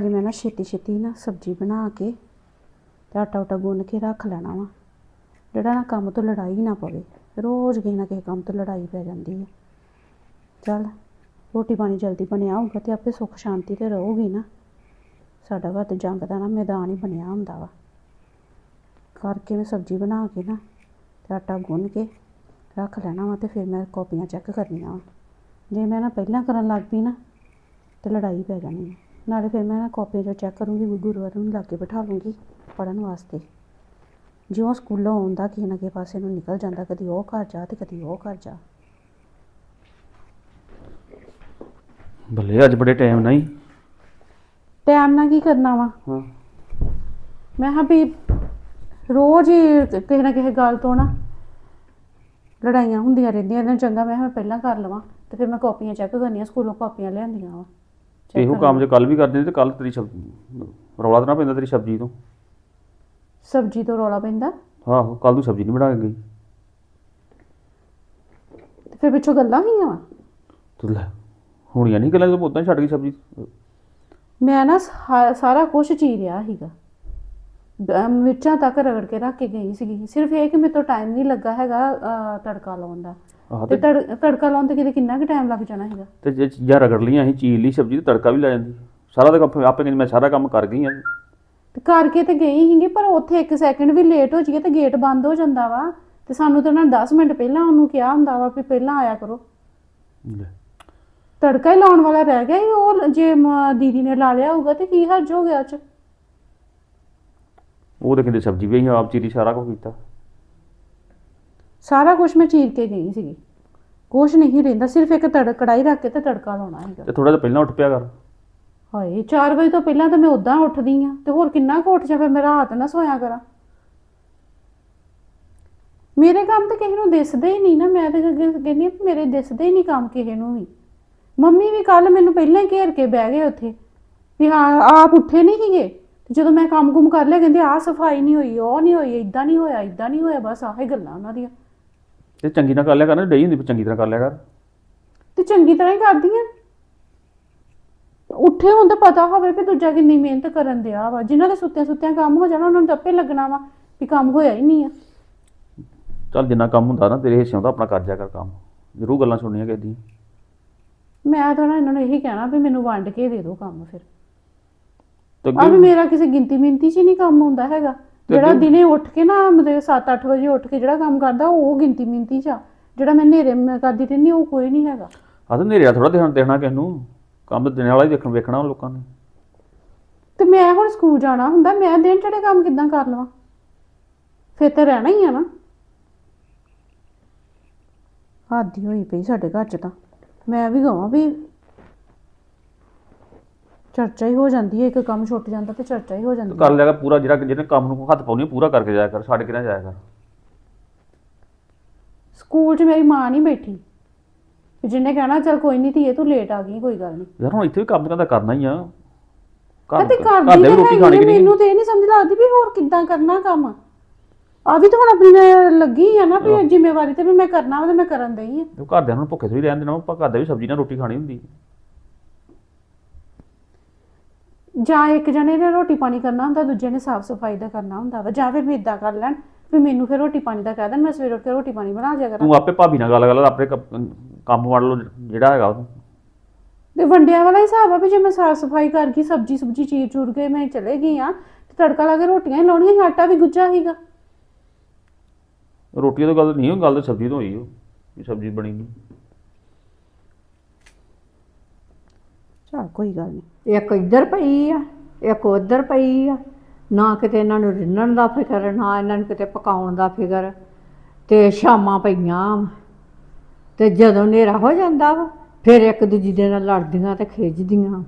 ਅੱਜ ਮੈਂ ਨਾ ਛੇਤੀ ਛੇਤੀ ਨਾ ਸਬਜ਼ੀ ਬਣਾ ਕੇ ਤੇ ਆਟਾ ਉਟਾ ਗੁੰਨ ਕੇ ਰੱਖ ਲੈਣਾ ਵਾ। ਜਿਹੜਾ ਨਾ ਕੰਮ ਤੋਂ ਲੜਾਈ ਨਾ ਪਵੇ, ਰੋਜ਼ ਕਿਸੇ ਨਾ ਕਿਸੇ ਕੰਮ ਤੋਂ ਲੜਾਈ ਪੈ ਜਾਂਦੀ ਹੈ ਚੱਲ, ਰੋਟੀ ਪਾਣੀ ਜਲਦੀ ਬਣਿਆ ਹੋਊਗਾ ਤੇ ਆਪੇ ਸੁੱਖ ਸ਼ਾਂਤੀ ਤੇ ਰਹੂਗੀ ਨਾ। ਸਾਡਾ ਘਰ ਤੇ ਜੰਗ ਦਾ ਨਾ ਮੈਦਾਨ ਹੀ ਬਣਿਆ ਹੁੰਦਾ ਵਾ। ਕਰਕੇ ਮੈਂ ਸਬਜ਼ੀ ਬਣਾ ਕੇ ਨਾ ਤੇ ਆਟਾ ਗੁੰਨ ਕੇ ਰੱਖ ਲੈਣਾ ਵਾ ਤੇ ਫਿਰ ਮੈਂ ਕਾਪੀਆਂ ਚੈੱਕ ਕਰਨੀਆਂ ਵਾ। ਜੇ ਮੈਂ ਨਾ ਪਹਿਲਾਂ ਕਰਨ ਲੱਗ ਪਈ ਨਾ ਤੇ ਲੜਾਈ ਪੈ ਜਾਣੀ ਹੈ ਨਾਲੇ ਫਿਰ ਮੈਂ ਨਾ ਕਾਪੀਆਂ ਜੋ ਚੈੱਕ ਕਰੂੰਗੀ ਗੁਰੂਵਾਰ ਨੂੰ ਲਾਗੇ ਬਿਠਾ ਲੂੰਗੀ ਪੜਨ ਵਾਸਤੇ। ਜਿਉਂ ਸਕੂਲੋਂ ਆਉਂਦਾ ਕਿਸੇ ਨਾ ਕਿਸੇ ਪਾਸੇ ਨੂੰ ਨਿਕਲ ਜਾਂਦਾ ਕਦੀ ਉਹ ਘਰ ਜਾ ਤੇ ਕਦੀ ਉਹ ਘਰ ਜਾ। ਭਲੇ ਅੱਜ ਬੜੇ ਟਾਈਮ ਨਹੀਂ ਟਾਈਮ ਨਾਲ ਕੀ ਕਰਨਾ ਵਾ? ਹਾਂ। ਮੈਂ ਕਿਹਾ ਵੀ ਰੋਜ਼ ਹੀ ਕਿਸੇ ਨਾ ਕਿਸੇ ਗੱਲ ਤੋਂ ਨਾ ਲੜਾਈਆਂ ਹੁੰਦੀਆਂ ਰਹਿੰਦੀਆਂ ਇਹਨਾਂ ਚੰਗਾ ਮੈਂ ਕਿਹਾ ਮੈਂ ਪਹਿਲਾਂ ਕਰ ਲਵਾਂ ਤੇ ਫਿਰ ਮੈਂ ਕਾਪੀਆਂ ਚੈੱਕ ਕਰਨੀਆਂ ਸਕੂਲੋਂ ਕਾਪੀਆਂ ਲਿਆਂਦੀਆਂ ਵਾ। ਇਹੋ ਕੰਮ ਜੇ ਕੱਲ ਵੀ ਕਰਦੇ ਤੇ ਕੱਲ ਤੇਰੀ ਸਬਜ਼ੀ ਰੌਲਾ ਤਾਂ ਨਾ ਪੈਂਦਾ ਤੇਰੀ ਸਬਜ਼ੀ ਤੋਂ। ਸਬਜ਼ੀ ਤੋਂ ਰੌਲਾ ਪੈਂਦਾ? ਆਹੋ ਕੱਲ ਤੂੰ ਸਬਜ਼ੀ ਨਹੀਂ ਬਣਾ ਕੇ ਗਈ। ਤੇ ਫਿਰ ਪਿੱਛੋਂ ਗੱਲਾਂ ਹੋਈਆਂ ਵਾ? ਤੂੰ ਲੈ ਹੋਣੀਆਂ ਨਹੀਂ ਗੱਲਾਂ ਤੂੰ ਉਦਾਂ ਛੱਡ ਗਈ ਸਬਜ਼ੀ ਮੈਂ ਨਾ ਸਾ- ਸਾਰਾ ਕੁਝ ਚੀਰਿਆ ਸੀਗਾ। ਬ- ਮਿਰਚਾਂ ਤੱਕ ਰਗੜ ਕੇ ਰੱਖ ਕੇ ਗਈ ਸੀਗੀ। ਸਿਰਫ ਇਹ ਕਿ ਮੇਰੇ ਤੋਂ ਟਾਈਮ ਨਹੀਂ ਲੱਗਾ ਹੈਗਾ ਅਹ, ਤੜਕਾ ਲਾਉਣ ਦਾ। ਆਹ ਤੇ ਤੇ ਤੜ- ਤੜਕਾ ਲਾਉਣ ਤੇ ਕਿਤੇ ਕਿੰਨਾ ਕੁ ਟਾਈਮ ਲੱਗ ਜਾਣਾ ਹੈਗਾ? ਤੇ ਜੇ ਚੀਜ਼ਾਂ ਰਗੜ ਲਈਆਂ ਅਸੀਂ ਚੀਰ ਲਈ ਸਬਜ਼ੀ ਤੇ ਤੜਕਾ ਵੀ ਲੈ ਜਾਂਦੀ। ਸਾਰਾ ਤਾਂ ਕੰਮ ਆਪੇ ਕਹਿੰਦੀ ਮੈਂ ਸਾਰਾ ਕੰਮ ਕਰ ਗਈ ਆ। ਤੇ ਕਰਕੇ ਤੇ ਗਈ ਸੀਗੀ ਪਰ ਉੱਥੇ ਇੱਕ ਸੈਕਿੰਡ ਵੀ ਲੇਟ ਹੋ ਜਾਈਏ ਤੇ ਗੇਟ ਬੰਦ ਹੋ ਜਾਂਦਾ ਵਾ। ਤੇ ਸਾਨੂੰ ਤਾਂ ਉਹਨਾਂ ਨੇ 10 ਮਿੰਟ ਪਹਿਲਾਂ ਉਹਨੂੰ ਕਿਹਾ ਹੁੰਦਾ ਵਾ ਵੀ ਪਹਿਲਾਂ ਆਇਆ ਕਰੋ। ਤੜਕਾ ਹੀ ਲਾਉਣ ਵਾਲਾ ਰਹਿ ਗਿਆ ਸੀ ਉਹ ਜੇ ਮ- ਦੀਦੀ ਨੇ ਲਾ ਲਿਆ ਹੋਊਗਾ ਤੇ ਕੀ ਹਰਜ ਹੋ ਗਿਆ ਉਹ ਚ? ਉਹ ਤੇ ਕਹਿੰਦੇ ਸਬਜ਼ੀ ਵੀ ਅਸੀਂ ਆਪ ਚੀਰੀ ਸਾਰਾ ਕੁਝ ਕੀਤਾ। ਸਾਰਾ ਕੁਝ ਮੈਂ ਚੀਰ ਕੇ ਗਈ ਸੀਗੀ। ਕੁਛ ਨਹੀਂ ਰਹਿੰਦਾ ਸਿਰਫ ਇੱਕ ਤੜ ਕੜਾਈ ਰੱਖ ਕੇ ਤੇ ਤੜਕਾ ਲਾਉਣਾ ਹੈਗਾ। ਤੇ ਥੋੜਾ ਜਿਹਾ ਪਹਿਲਾਂ ਉੱਠ ਪਿਆ ਕਰ। ਹਾਏ 4 ਵਜੇ ਤੋਂ ਪਹਿਲਾਂ ਤਾਂ ਮੈਂ ਉਦਾਂ ਉੱਠਦੀ ਆ ਤੇ ਹੋਰ ਕਿੰਨਾ ਕੁ ਉੱਠ ਜਾ ਫਿਰ ਮੈਂ ਰਾਤ ਨਾ ਸੋਇਆ ਕਰਾਂ। ਮੇਰੇ ਕੰਮ ਤਾਂ ਕਿਸੇ ਨੂੰ ਦਿਸਦੇ ਹੀ ਨਹੀਂ ਨਾ ਮੈਂ ਤਾਂ ਅੱਗੇ ਕਹਿੰਦੀ ਆ ਮੇਰੇ ਦਿਸਦੇ ਹੀ ਨਹੀਂ ਕੰਮ ਕਿਸੇ ਨੂੰ ਵੀ। ਮੰਮੀ ਵੀ ਕੱਲ ਮੈਨੂੰ ਪਹਿਲਾਂ ਹੀ ਘੇਰ ਕੇ ਬਹਿ ਗਏ ਉੱਥੇ ਵੀ ਹਾਂ ਆਪ ਉੱਠੇ ਨਹੀਂ ਸੀਗੇ। ਤੇ ਜਦੋਂ ਮੈਂ ਕੰਮ ਕੁਮ ਕਰ ਲਿਆ ਕਹਿੰਦੇ ਆਹ ਸਫ਼ਾਈ ਨਹੀਂ ਹੋਈ ਉਹ ਨਹੀਂ ਹੋਈ ਇਦਾਂ ਨਹੀਂ ਹੋਇਆ ਇਦਾਂ ਨਹੀਂ ਹੋਇਆ ਬਸ ਆਹੇ ਗੱਲਾਂ ਉਹਨਾਂ ਦੀਆਂ। ਤੇ ਚੰਗੀ ਨਾਲ ਕਰ ਲਿਆ ਕਰ ਨਾ ਡਈ ਹੁੰਦੀ ਵੀ ਚੰਗੀ ਤਰ੍ਹਾਂ ਕਰ ਲਿਆ ਕਰ। ਤੇ ਚੰਗੀ ਤਰ੍ਹਾਂ ਹੀ ਕਰਦੀਆਂ ਉੱਠੇ ਹੁਣ ਤਾਂ ਪਤਾ ਹੋਵੇ ਵੀ ਦੂਜਾ ਕਿੰਨੀ ਮਿਹਨਤ ਕਰਨ ਦਿਆ ਵਾ। ਜਿਨ੍ਹਾਂ ਦੇ ਸੁੱਤਿਆਂ ਸੁੱਤਿਆਂ ਕੰਮ ਹੋ ਜਾਣਾ ਉਹਨਾਂ ਨੂੰ ਤਾਂ ਆਪੇ ਲੱਗਣਾ ਵਾ ਵੀ ਕੰਮ ਹੋਇਆ ਹੀ ਨਹੀਂ ਆ। ਚੱਲ ਜਿੰਨਾ ਕੰਮ ਹੁੰਦਾ ਨਾ ਤੇਰੇ ਹਿੱਸਿਆਂ ਦਾ ਆਪਣਾ ਕਰ ਜਾ ਕਰ ਕੰਮ। ਜ਼ਰੂਰ ਗੱਲਾਂ ਸੁਣਨੀਆਂ ਕਿਹਦੀ ਮੈਂ ਤਾਂ ਨਾ ਇਹਨਾਂ ਨੂੰ ਇਹੀ ਕਹਿਣਾ ਵੀ ਮੈਨੂੰ ਵੰਡ ਕੇ ਦੇ ਦਿਓ ਕੰਮ ਫਿਰ। ਤੇ ਆ ਵੀ ਮੇਰਾ ਕਿਸੇ ਗਿਣਤੀ ਮਿੰਤੀ 'ਚ ਹੀ ਨਹੀਂ ਕੰਮ ਹੁੰਦਾ ਹੈਗਾ। ਜਿਹੜਾ ਦਿਨੇ ਉੱਠ ਕੇ ਨਾ ਮਤਲਬ 7-8 ਵਜੇ ਉੱਠ ਕੇ ਜਿਹੜਾ ਕੰਮ ਕਰਦਾ ਉਹ ਗਿਣਤੀ ਮਿੰਤੀ 'ਚ ਆ। ਜਿਹੜਾ ਮੈਂ ਹਨੇਰੇ ਮੈਂ ਕਰਦੀ ਰਹਿੰਦੀ ਉਹ ਕੋਈ ਨਹੀਂ ਹੈਗਾ। ਆ ਤਾਂ ਨੇਰਿਆ ਥੋੜਾ ਦੇਖਣਾ ਦੇਖਣਾ ਕਿਸ ਨੂੰ। ਕੰਮ ਤਾਂ ਦਿਨ ਵਾਲਾ ਹੀ ਦੇਖਣ ਵੇਖਣਾ ਲੋਕਾਂ ਨੇ। ਤੇ ਮੈਂ ਹੁਣ ਸਕੂਲ ਜਾਣਾ ਹੁੰਦਾ ਮੈਂ ਦਿਨ ਚੜੇ ਕੰਮ ਕਿੱਦਾਂ ਕਰ ਲਵਾਂ? ਫਿਰ ਤਾਂ ਰਹਿਣਾ ਹੀ ਆ ਨਾ। ਹਾਦੀ ਹੋਈ ਪਈ ਸਾਡੇ ਘਰ 'ਚ ਤਾਂ। ਮੈਂ ਵੀ ਕਹਾਂ ਵੀ ਚਰਚਾ ਹੀ ਹੋ ਜਾਂਦੀ ਹੈ ਇੱਕ ਕੰਮ ਛੁੱਟ ਜਾਂਦਾ ਤੇ ਚਰਚਾ ਹੀ ਹੋ ਜਾਂਦੀ ਹੈ। ਕਰ ਲਿਆ ਕਰ ਪੂਰਾ ਜਿਹੜਾ ਜਿਹਨੇ ਕੰਮ ਨੂੰ ਹੱਥ ਪਾਉਣੀ ਪੂਰਾ ਕਰਕੇ ਜਾਇਆ ਕਰ ਛੱਡ ਕੇ ਨਾ ਜਾਇਆ ਕਰ। ਸਕੂਲ 'ਚ ਮੇਰੀ ਮਾਂ ਨਹੀਂ ਬੈਠੀ। ਵੀ ਜਿਹਨੇ ਕਹਿਣਾ ਚਲ ਕੋਈ ਨਹੀਂ ਧੀਏ ਤੂੰ ਲੇਟ ਆ ਗਈ ਕੋਈ ਗੱਲ ਨਹੀਂ ਯਾਰ ਹੁਣ ਇੱਥੇ ਵੀ ਕੰਮ ਤਾਂ ਕਰਨਾ ਹੀ ਆ। ਘਰ ਤੇ ਘਰ ਕਰਦੀ ਦੇ ਵੀ ਰੋਟੀ ਖਾਣੀ ਕਿ ਨਹੀਂ ਮੈਨੂੰ ਤੇ ਇਹ ਨਹੀਂ ਸਮਝ ਲੱਗਦੀ ਵੀ ਹੋਰ ਕਿੱਦਾਂ ਕਰਨਾ ਕੰਮ। ਆ ਵੀ ਤਾਂ ਹੁਣ ਆਪਣੀ ਲੱਗੀ ਆ ਨਾ ਵੀ ਜ਼ਿੰਮੇਵਾਰੀ ਤੇ ਵੀ ਮੈਂ ਕਰਨਾ ਵਾ ਤੇ ਮੈਂ ਕਰਨ ਦਈ ਆ। ਤੇ ਘਰਦਿਆਂ ਨੂੰ ਭੁੱਖੇ ਥੋੜੀ ਰਹਿਣ ਦੇਣਾ ਆਪਾਂ ਘਰ ਦੇ ਵੀ ਸਬਜ਼ੀ ਨਾਲ ਰੋਟੀ ਖਾਣੀ ਹੁੰਦੀ। ਜਾਂ ਇੱਕ ਜਣੇ ਨੇ ਰੋਟੀ ਪਾਣੀ ਕਰਨਾ ਹੁੰਦਾ ਦੂਜੇ ਨੇ ਸਾਫ਼ ਸਫ਼ਾਈ ਦਾ ਕਰਨਾ ਹੁੰਦਾ ਵਾ। ਜਾਂ ਫਿਰ ਵੀ ਇਦਾਂ ਕਰ ਲੈਣ ਵੀ ਮੈਨੂੰ ਫਿਰ ਰੋਟੀ ਪਾਣੀ ਦਾ ਕਹਿ ਦੇਣ ਮੈਂ ਸਵੇਰ ਉੱਠ ਕੇ ਰੋਟੀ ਪਾਣੀ ਬਣਾ ਜਾ ਕਰਾਂ। ਤੂੰ ਆਪੇ ਭਾਬੀ ਨਾਲ ਗੱਲ ਕਰ ਲੈ ਆਪਣੇ ਕ- ਕੰਮ ਵੜ ਲਓ ਜਿਹੜਾ ਹੈਗਾ ਉਹਨੂੰ ਤੇ ਵੰਡਿਆਂ ਵਾਲਾ ਹਿਸਾਬ ਆ ਵੀ ਜੇ ਮੈਂ ਸਾਫ਼ ਸਫ਼ਾਈ ਕਰ ਗਈ ਸਬਜੀ ਸੁਬਜੀ ਚੀਰ ਚੂਰ ਕੇ ਮੈਂ ਚਲੇ ਗਈ ਆ ਤੇ ਤੜਕਾ ਲਾ ਕੇ ਰੋਟੀਆਂ ਹੀ ਲਾਉਣੀਆਂ ਸੀ, ਆਟਾ ਵੀ ਗੁੱਜਾ ਸੀਗਾ? ਰੋਟੀ ਤੋਂ ਗੱਲ ਨਹੀਂ ਉਹ ਗੱਲ ਤਾਂ ਸਬਜ਼ੀ ਤੋਂ ਹੋਈ ਉਹ ਵੀ ਸਬਜ਼ੀ ਬਣੀ ਨਹੀਂ ਚਲ ਕੋਈ ਗੱਲ ਨਹੀਂ ਇੱਕ ਇੱਧਰ ਪਈ ਆ ਇੱਕ ਉੱਧਰ ਪਈ ਆ। ਨਾ ਕਿਤੇ ਇਹਨਾਂ ਨੂੰ ਰਿੰਨਣ ਦਾ ਫਿਕਰ ਨਾ ਇਹਨਾਂ ਨੂੰ ਕਿਤੇ ਪਕਾਉਣ ਦਾ ਫਿਕਰ। ਤੇ ਸ਼ਾਮਾਂ ਪਈਆਂ ਵਾਂ। ਤੇ ਜਦੋਂ ਹਨੇਰਾ ਹੋ ਜਾਂਦਾ ਵਾ ਫਿਰ ਇੱਕ ਦੂਜੀ ਦੇ ਨਾਲ ਲੜਦੀਆਂ ਤੇ ਖਿੱਚਦੀਆਂ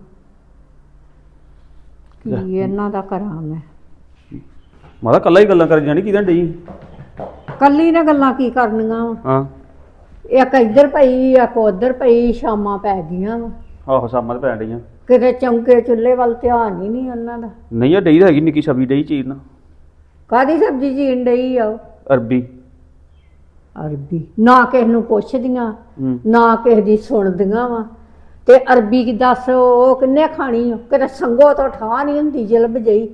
ਕੀ ਇਹਨਾਂ ਦਾ ਕਰਾਂ ਮੈਂ? ਮਾਤਾ ਕੱਲਾ ਹੀ ਗੱਲਾਂ ਕਰੀ ਜਾਣੀ ਕਿਦਾਂ ਡਈ? ਕੱਲੀ ਨੇ ਗੱਲਾਂ ਕੀ ਕਰਨੀਆਂ ਵਾ? ਹਾਂ। ਇੱਕ ਇੱਧਰ ਪਈ ਇੱਕ ਉੱਧਰ ਪਈ ਸ਼ਾਮਾਂ ਪੈ ਗਈਆਂ ਵਾ। ਆਹੋ ਸਾਮਾਂ ਤੇ ਪੈਣ ਡਈਆਂ। ਕਿਤੇ ਚੌਂਕੇ ਚੁੱਲ੍ਹੇ ਵੱਲ ਧਿਆਨ ਹੀ ਨਹੀਂ ਉਹਨਾਂ ਦਾ। ਨਹੀਂ ਆ ਡਈ ਤਾਂ ਹੈਗੀ ਨਿੱਕੀ ਸਬਜ਼ੀ ਡਈ ਚੀਰਨ ਕਾਦੀ ਸਬਜ਼ੀ ਜੀਣ ਡਈ ਆ ਉਹ? ਅਰਬੀ। ਅਰਬੀ। ਨਾ ਕਿਸ ਨੂੰ ਪੁੱਛਦੀਆਂ ਹੂੰ। ਨਾ ਕਿਸੇ ਦੀ ਸੁਣਦੀਆਂ ਵਾ। ਤੇ ਅਰਬੀ ਕੀ ਦੱਸ ਉਹ ਕਿੰਨੇ ਖਾਣੀ ਓ? ਕਿਤੇ ਸੰਗੋ ਤੋਂ ਠਾ ਨਹੀਂ ਹੁੰਦੀ ਜਲਬ ਜਈ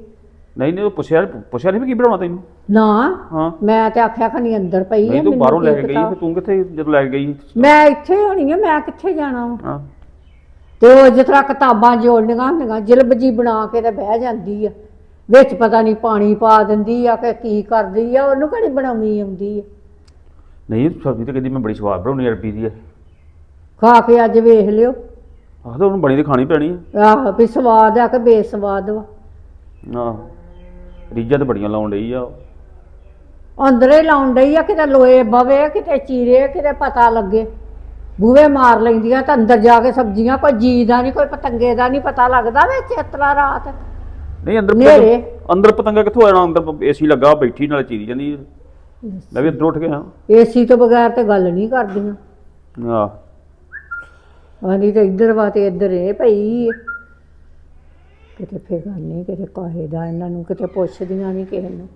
ਨਹੀਂ ਨਹੀਂ ਉਹ ਪੁੱਛਿਆ ਪੁੱਛਿਆ ਨਹੀਂ ਵੀ ਕੀ ਬਣਾਉਣਾ ਤੈਨੂੰ? ਨਾ ਹਾਂ। ਮੈਂ ਤੇ ਆਖਿਆ ਖਣੀ ਅੰਦਰ ਪਈ ਆ ਨਹੀਂ ਤੂੰ ਮੈਨੂੰ ਬਾਹਰੋਂ ਲੈ ਕੀ ਕੇ ਗਈ ਪਤਾ। ਤੇ ਤੂੰ ਕਿੱਥੇ ਜਦੋਂ ਲੈ ਕੇ ਗਈ? ਮੈਂ ਇੱਥੇ ਹੋਣੀ ਆ ਮੈਂ ਕਿੱਥੇ ਜਾਣਾ ਵਾ? ਹਾਂ। ਤੇ ਉਹ ਜਿਸ ਤਰ੍ਹਾਂ ਕਿਤਾਬਾਂ ਜੋੜਨੀਆਂ ਹੁੰਦੀਆਂ ਜਿਲਬ ਜੀ ਬਣਾ ਕੇ ਤੇ ਬਹਿ ਜਾਂਦੀ ਆ। ਵਿੱਚ ਪਤਾ ਨਹੀਂ ਪਾਣੀ ਪਾ ਦਿੰਦੀ ਆ ਕਿ ਕੀ ਕਰਦੀ ਆ ਉਹਨੂੰ ਕਿਹੜੀ ਬਣਾਉਣੀ ਆਉਂਦੀ ਆ? ਨਹੀਂ ਸਬਜ਼ੀ ਤੇ ਕਹਿੰਦੀ ਮੈਂ ਬੜੀ ਸਵਾਦ ਬਣਾਉਣੀ ਅਰਬੀ ਦੀ ਹੈ ਖਾ ਕੇ ਅੱਜ ਵੇਖ ਲਿਓ। ਆਖਦਾ ਉਹਨੂੰ ਬਣੀ ਤੇ ਖਾਣੀ ਪੈਣੀ ਆਹ ਵੀ ਸਵਾਦ ਆ ਕਿ ਬੇਸਵਾਦ ਵਾ? ਆਹ ਰੀਝਾਂ ਤੇ ਬੜੀਆਂ ਲਾਉਣ ਡਈ ਆ। ਅੰਦਰੇ ਲਾਉਣ ਡਈ ਆ ਕਿਤੇ ਲੋਏ ਬਵੇ ਕਿਤੇ ਚੀਰੇ ਕਿਤੇ ਪਤਾ ਲੱਗੇ। ਬੂਹੇ ਮਾਰ ਲੈਂਦੀਆਂ ਤਾਂ ਅੰਦਰ ਜਾ ਕੇ ਸਬਜ਼ੀਆਂ ਕੋਈ ਜੀ ਦਾ ਨਹੀਂ ਕੋਈ ਪਤੰਗੇ ਦਾ ਨਹੀਂ ਪਤਾ ਲੱਗਦਾ ਵਿੱਚ ਇਤਰਾ ਰਾਤ। ਨਹੀਂ ਅੰਦਰ ਨੇਰੇ। ਅੰਦਰ ਪਤੰਗਾ ਕਿੱਥੋਂ ਆਣਾ ਅੰਦਰ ਏਸੀ ਲੱਗਾ ਬੈਠੀ ਨਾਲ ਚੀਰੀ ਜਾਂਦੀ ਹੈ। ਮੈਂ ਵੀ ਅੰਦਰ ਉੱਠ ਗਿਆ। ਏਸੀ ਤੋਂ ਬਗੈਰ ਤੇ ਗੱਲ ਨਹੀਂ ਕਰਦੀਆਂ। ਆਹ। ਆਂਦੀ ਤੇ ਇੱਧਰ ਵਾ ਤੇ ਇੱਧਰ ਇਹ ਪਈ ਆ। ਕਿਤੇ ਫਿਕਰ ਨਹੀਂ ਕਿਤੇ ਕਾਹੇ ਦਾ ਇਹਨਾਂ ਨੂੰ ਕਿਤੇ ਪੁੱਛਦੀਆਂ ਨਹੀਂ ਕਿਸੇ ਨੂੰ।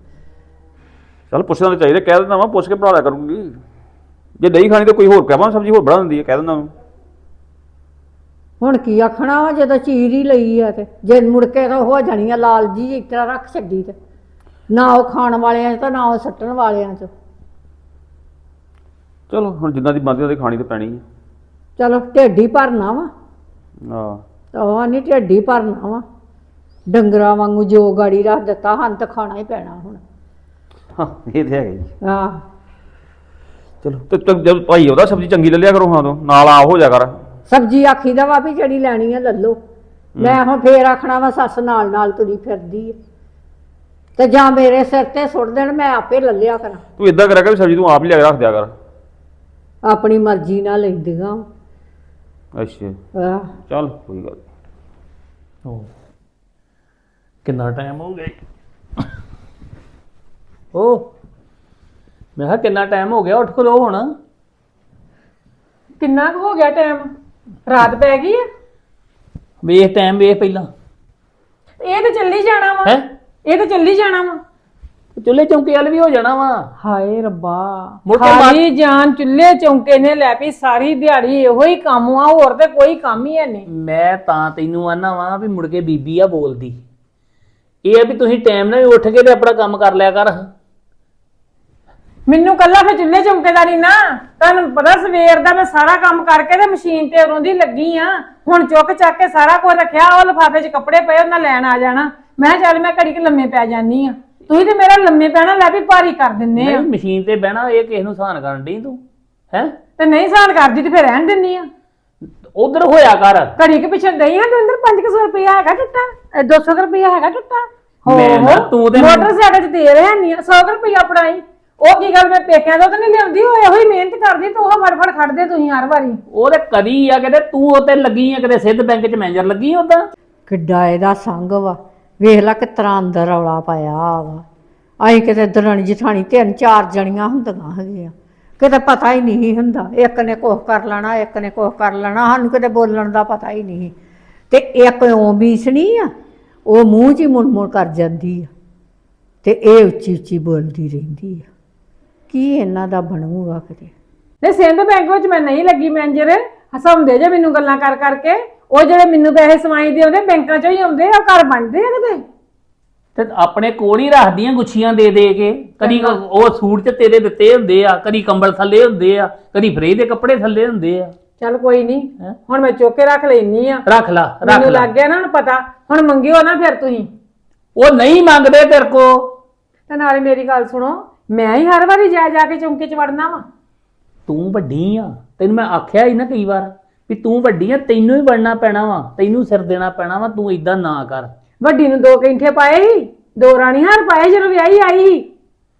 ਚੱਲ ਪੁੱਛਣਾ ਤਾਂ ਚਾਹੀਦਾ ਕਹਿ ਦਿੰਦਾ ਵਾਂ ਪੁੱਛ ਕੇ ਬਣਾ ਲਿਆ ਕਰੂੰਗੀ। ਜੇ ਨਹੀਂ ਖਾਣੀ ਤਾਂ ਕੋਈ ਹੋਰ ਕਹਾਂ ਸਬਜ਼ੀ ਹੋਰ ਬਣਾ ਦਿੰਦੀ ਹੈ ਕਹਿ ਦਿੰਦਾ ਵਾਂ ਹੁਣ ਕੀ ਆਖਣਾ ਵਾ ਜਦੋਂ ਚੀਰ ਹੀ ਲਈ ਆ ਤੇ। ਜੇ ਮੁੜ ਕੇ ਤਾਂ ਹੋ ਜਾਣੀ ਆ ਲਾਲ ਜੀ ਇਸ ਤਰ੍ਹਾਂ ਰੱਖ ਛੱਡੀ ਤੇ। ਨਾ ਉਹ ਖਾਣ ਵਾਲਿਆਂ 'ਚ ਤਾਂ ਨਾ ਉਹ ਸੱਟਣ ਵਾਲਿਆਂ 'ਚ। ਚਲੋ ਹੁਣ ਜਿੱਦਾਂ ਦੀ ਬਣਦੀ ਉਹਦੀ ਖਾਣੀ ਤਾਂ ਪੈਣੀ ਚਲੋ ਢਿੱਡ ਹੀ ਭਰਨਾ ਵਾ। ਹੈ ਆਹ ਉਹ ਨਹੀਂ ਢਿੱਡ ਹੀ ਭਰਨਾ ਵਾ। ਡੰਗਰਾਂ ਵਾਂਗੂ ਜੋ ਗਾੜੀ ਰੱਖ ਦਿੱਤਾ ਹਨ ਤਾਂ ਖਾਣਾ ਹੀ ਪੈਣਾ ਹੁਣ। ਹਾਂ ਇਹ ਤੇ ਹੈਗਾ ਜੀ ਆਹ। ਚਲੋ। ਤੇ ਤੇ ਜਦ ਭਾਈ ਉਹਦਾ ਸਬਜ਼ੀ ਚੰਗੀ ਲੈ ਲਿਆ ਕਰੋ ਹਾਂ ਤੋਂ ਨਾਲ ਆ ਹੋ ਜਾ ਕਰ। ਸਬਜ਼ੀ ਆਖੀ ਦਾ ਵਾ ਵੀ ਜਿਹੜੀ ਲੈਣੀ ਆ ਲੱਲੋ ਮੈਂ ਹੁਣ ਫੇਰ ਆਖਣਾ ਵਾ ਸੱਸ ਨਾਲ ਨਾਲ ਤੁਰੀ ਫਿਰਦੀ ਆ। ਤੇ ਜਾਂ ਮੇਰੇ ਸਿਰ ਤੇ ਸੁੱਟ ਦੇਣ ਮੈਂ ਆਪੇ ਲੱਲਿਆ ਕਰਾਂ। ਤੂੰ ਇਦਾਂ ਕਰਿਆ ਕਰ ਵੀ ਸਬਜ਼ੀ ਤੂੰ ਆਪ ਹੀ ਲਿਆ ਕੇ ਰੱਖ ਦਿਆ ਕਰ। ਆਪਣੀ ਮਰਜ਼ੀ ਨਾਲ ਲੈਂਦੀਆਂ ਅੱਛਾ। ਚੱਲ ਕੋਈ ਗੱਲ ਨੀ। ਓ ਕਿੰਨਾ ਟਾਈਮ ਹੋ ਗਿਆ? ਓ ਮੈਂ ਕਿਹਾ ਕਿੰਨਾ ਟਾਈਮ ਹੋ ਗਿਆ ਉੱਠ ਖਲੋ ਹੁਣ। ਕਿੰਨਾ ਕੁ ਹੋ ਗਿਆ ਟਾਈਮ ਰਾਤ ਪੈ ਗਈ ਆ? ਵੇਖ ਟਾਈਮ ਵੇਖ ਪਹਿਲਾਂ। ਇਹ ਤੇ ਚੱਲੀ ਜਾਣਾ ਵਾ। ਹੈ? ਇਹ ਤੇ ਚੱਲੀ ਜਾਣਾ ਵਾ। ਚੁੱਲ੍ਹੇ ਚੌਂਕੇ ਵਾਲ ਵੀ ਹੋ ਜਾਣਾ ਵਾ। ਹਾਏ ਰੱਬਾ। ਮੁੜ ਕੇ ਜਾਨ ਚੁੱਲ੍ਹੇ ਚੌਂਕੇ ਨੇ ਲੈ ਪਈ ਸਾਰੀ ਦਿਹਾੜੀ ਇਹੋ ਹੀ ਕੰਮ ਆ ਹੋਰ ਤੇ ਕੋਈ ਕੰਮ ਹੀ ਹੈ ਨਹੀਂ। ਮੈਂ ਤਾਂ ਤੈਨੂੰ ਆਨਾ ਵਾਂ ਵੀ ਮੁੜ ਕੇ ਬੀਬੀ ਆ ਬੋਲਦੀ। ਇਹ ਆ ਵੀ ਤੁਸੀਂ ਟਾਈਮ ਨਾਲ ਹੀ ਉੱਠ ਕੇ ਤੇ ਆਪਣਾ ਕੰਮ ਕਰ ਲਿਆ ਕਰ। ਮੈਨੂੰ ਕੱਲਾ ਫੇ ਚੁੱਲ੍ਹੇ ਚੌਂਕੇ ਦਾ ਨਹੀਂ ਨਾ। ਤੁਹਾਨੂੰ ਪਤਾ ਸਵੇਰ ਦਾ ਮੈਂ ਸਾਰਾ ਕੰਮ ਕਰਕੇ ਤੇ ਮਸ਼ੀਨ ਤੇ ਉਰੋਂ ਦੀ ਲੱਗੀ ਆ। ਹੁਣ ਚੁੱਕ ਚੱਕ ਕੇ ਸਾਰਾ ਕੁਝ ਰੱਖਿਆ ਉਹ ਲਿਫਾਫੇ 'ਚ ਕੱਪੜੇ ਪਏ ਉਹਨਾਂ ਲੈਣ ਆ ਜਾਣਾ। ਮੈਂ ਕਿਹਾ ਚੱਲ ਮੈਂ ਘੜੀ ਕਿ ਲੰਮੇ ਪੈ ਜਾਨੀ ਆ। ਤੁਸੀਂ ਤੇ ਮੇਰਾ ਲੰਮੇ ਪੈਣਾ ਲੈ ਵੀ ਭਾਰੀ ਕਰ ਦਿੰਨੇ ਆ। ਨਹੀਂ ਮਸ਼ੀਨ ਤੇ ਬਹਿਣਾ ਇਹ ਕਿਸ ਨੂੰ ਸਹਾਨ ਕਰਨ ਡਈ ਤੂੰ? ਹੈ? ਤੇ ਤੇ ਨਹੀਂ ਸਾਨ ਕਰਦੀ ਤੇ ਫਿਰ ਰਹਿਣ ਦਿੰਨੀ ਆ। ਉਧਰ ਹੋਇਆ ਕਰ। ਘੜੀ ਕੇ ਪਿੱਛੇ ਦਈ ਹਾਂ ਦਵਿੰਦਰ 500 ਰੁਪਇਆ ਹੈਗਾ ਟੁੱਟਾ ਇਹ 200 ਰੁਪਇਆ ਹੈਗਾ ਟੁੱਟਾ। ਮੈਂ ਨਾ, ਤੂੰ ਤੇ ਮੈਨੂੰ- ਮੋਟਰਸਾਈਕਲ 'ਚ ਦੇ ਰਿਹਾ ਨਹੀਂ 100 ਰੁਪਇਆ ਪੜਾਈ ਉਹ ਕੀ ਗੱਲ ਮੈਂ ਪੇਕਿਆਂ ਤੋਂ ਤਾਂ ਨਹੀਂ ਲਿਆਉਂਦੀ ਉਹ ਇਹੋ ਹੀ ਮਿਹਨਤ ਕਰਦੀ ਤੂੰ ਉਹ ਫੜ ਫੜ ਖੜਦੇ ਤੁਸੀਂ ਹਰ ਵਾਰੀ। ਉਹ ਤੇ ਕਦੀ ਆ ਕਿਤੇ ਤੂੰ ਉੱਤੇ ਲੱਗੀ ਆ ਕਿਤੇ ਸਿੱਧ ਬੈਂਕ 'ਚ ਮੈਨੇਜਰ ਲੱਗੀ ਉਦਾਂ? ਕਿੱਡਾ ਇਹਦਾ ਸੰਗ ਵਾ। ਵੇਖ ਲੈ ਕਿਸ ਤਰ੍ਹਾਂ ਅੰਦਰ ਰੌਲਾ ਪਾਇਆ ਵਾ। ਅਸੀਂ ਕਿਤੇ ਦਰਾਣੀ ਜਠਾਣੀ ਤਿੰਨ ਚਾਰ ਜਣੀਆਂ ਹੁੰਦੀਆਂ ਹੈਗੀਆਂ। ਕਿਤੇ ਪਤਾ ਹੀ ਨਹੀਂ ਹੁੰਦਾ ਇੱਕ ਨੇ ਕੁਛ ਕਰ ਲੈਣਾ ਇੱਕ ਨੇ ਕੁਛ ਕਰ ਲੈਣਾ ਸਾਨੂੰ ਕਿਤੇ ਬੋਲਣ ਦਾ ਪਤਾ ਹੀ ਨਹੀਂ। ਤੇ ਇੱਕ ਉਹ ਬੀਸਣੀ ਆ ਉਹ ਮੂੰਹ 'ਚ ਹੀ ਮੁੜ ਮੁੜ ਕਰ ਜਾਂਦੀ ਆ। ਤੇ ਇਹ ਉੱਚੀ ਉੱਚੀ ਬੋਲਦੀ ਰਹਿੰਦੀ ਆ। ਕੀ ਇਹਨਾਂ ਦਾ ਬਣੂਗਾ ਕਿਤੇ? ਤੇ ਸਿੰਧ ਬੈਂਕ ਵਿੱਚ ਮੈਂ ਨਹੀਂ ਲੱਗੀ ਮੈਨੇਜਰ ਹਸਾਉਂਦੇ ਜੇ ਮੈਨੂੰ ਗੱਲਾਂ ਕਰ ਕਰਕੇ। ਉਹ ਜਿਹੜੇ ਮੈਨੂੰ ਪੈਸੇ ਸਮਾਈ ਦੇ ਆਉਂਦੇ ਬੈਂਕਾਂ 'ਚੋਂ ਹੀ ਆਉਂਦੇ ਆ ਘਰ ਬਣਦੇ ਆ ਕਿਤੇ? ਤੇ ਆਪਣੇ ਕੋਲ ਹੀ ਰੱਖਦੀਆਂ ਗੁੱਛੀਆਂ ਦੇ ਦੇ ਕੇ। ਕਦੀ ਉਹ ਸੂਟ ਚ ਤੇਰੇ ਦਿੱਤੇ ਹੁੰਦੇ ਆ ਕਦੀ ਕੰਬਲ ਥੱਲੇ ਹੁੰਦੇ ਆ ਕਦੀ ਫਰੇ ਦੇ ਕੱਪੜੇ ਥੱਲੇ ਹੁੰਦੇ ਆ। ਚੱਲ ਕੋਈ ਨਹੀਂ ਹੈਂ? ਹੁਣ ਮੈਂ ਚੁੱਕ ਕੇ ਰੱਖ ਲੈਣੀ ਆ। ਰੱਖ ਲਾ ਰੱਖ ਮੈਨੂੰ ਲਾ। ਲੱਗ ਗਿਆ ਨਾ ਹੁਣ ਪਤਾ। ਹੁਣ ਮੰਗਿਓ ਨਾ ਫਿਰ ਤੁਸੀਂ। ਉਹ ਨਹੀਂ ਮੰਗਦੇ ਤੇਰੇ ਕੋ। ਤੇ ਨਾਲੇ ਮੇਰੀ ਗੱਲ ਸੁਣੋ ਮੈਂ ਹੀ ਹਰ ਵਾਰੀ ਜਾ ਜਾ ਕੇ ਚੌਂਕੇ 'ਚ ਵੜਨਾ ਵਾ। ਤੂੰ ਵੱਡੀ ਆ। ਤੈਨੂੰ ਮੈਂ ਆਖਿਆ ਹੀ ਨਾ ਕਈ ਵਾਰ ਵੀ ਤੂੰ ਵੱਡੀ ਆ ਤੈਨੂੰ ਹੀ ਬਣਨਾ ਪੈਣਾ ਵਾ। ਤੈਨੂੰ ਸਿਰ ਦੇਣਾ ਪੈਣਾ ਵਾ ਤੂੰ ਇਦਾਂ ਨਾ ਕਰ। ਵੱਡੀ ਨੂੰ ਦੋ ਕੈਂਠੇ ਪਾਏ ਸੀ ਦੋ ਰਾਣੀ ਹਾਰ ਪਾਏ ਜਦੋਂ ਵਿਆਹੀ ਆਈ ਸੀ।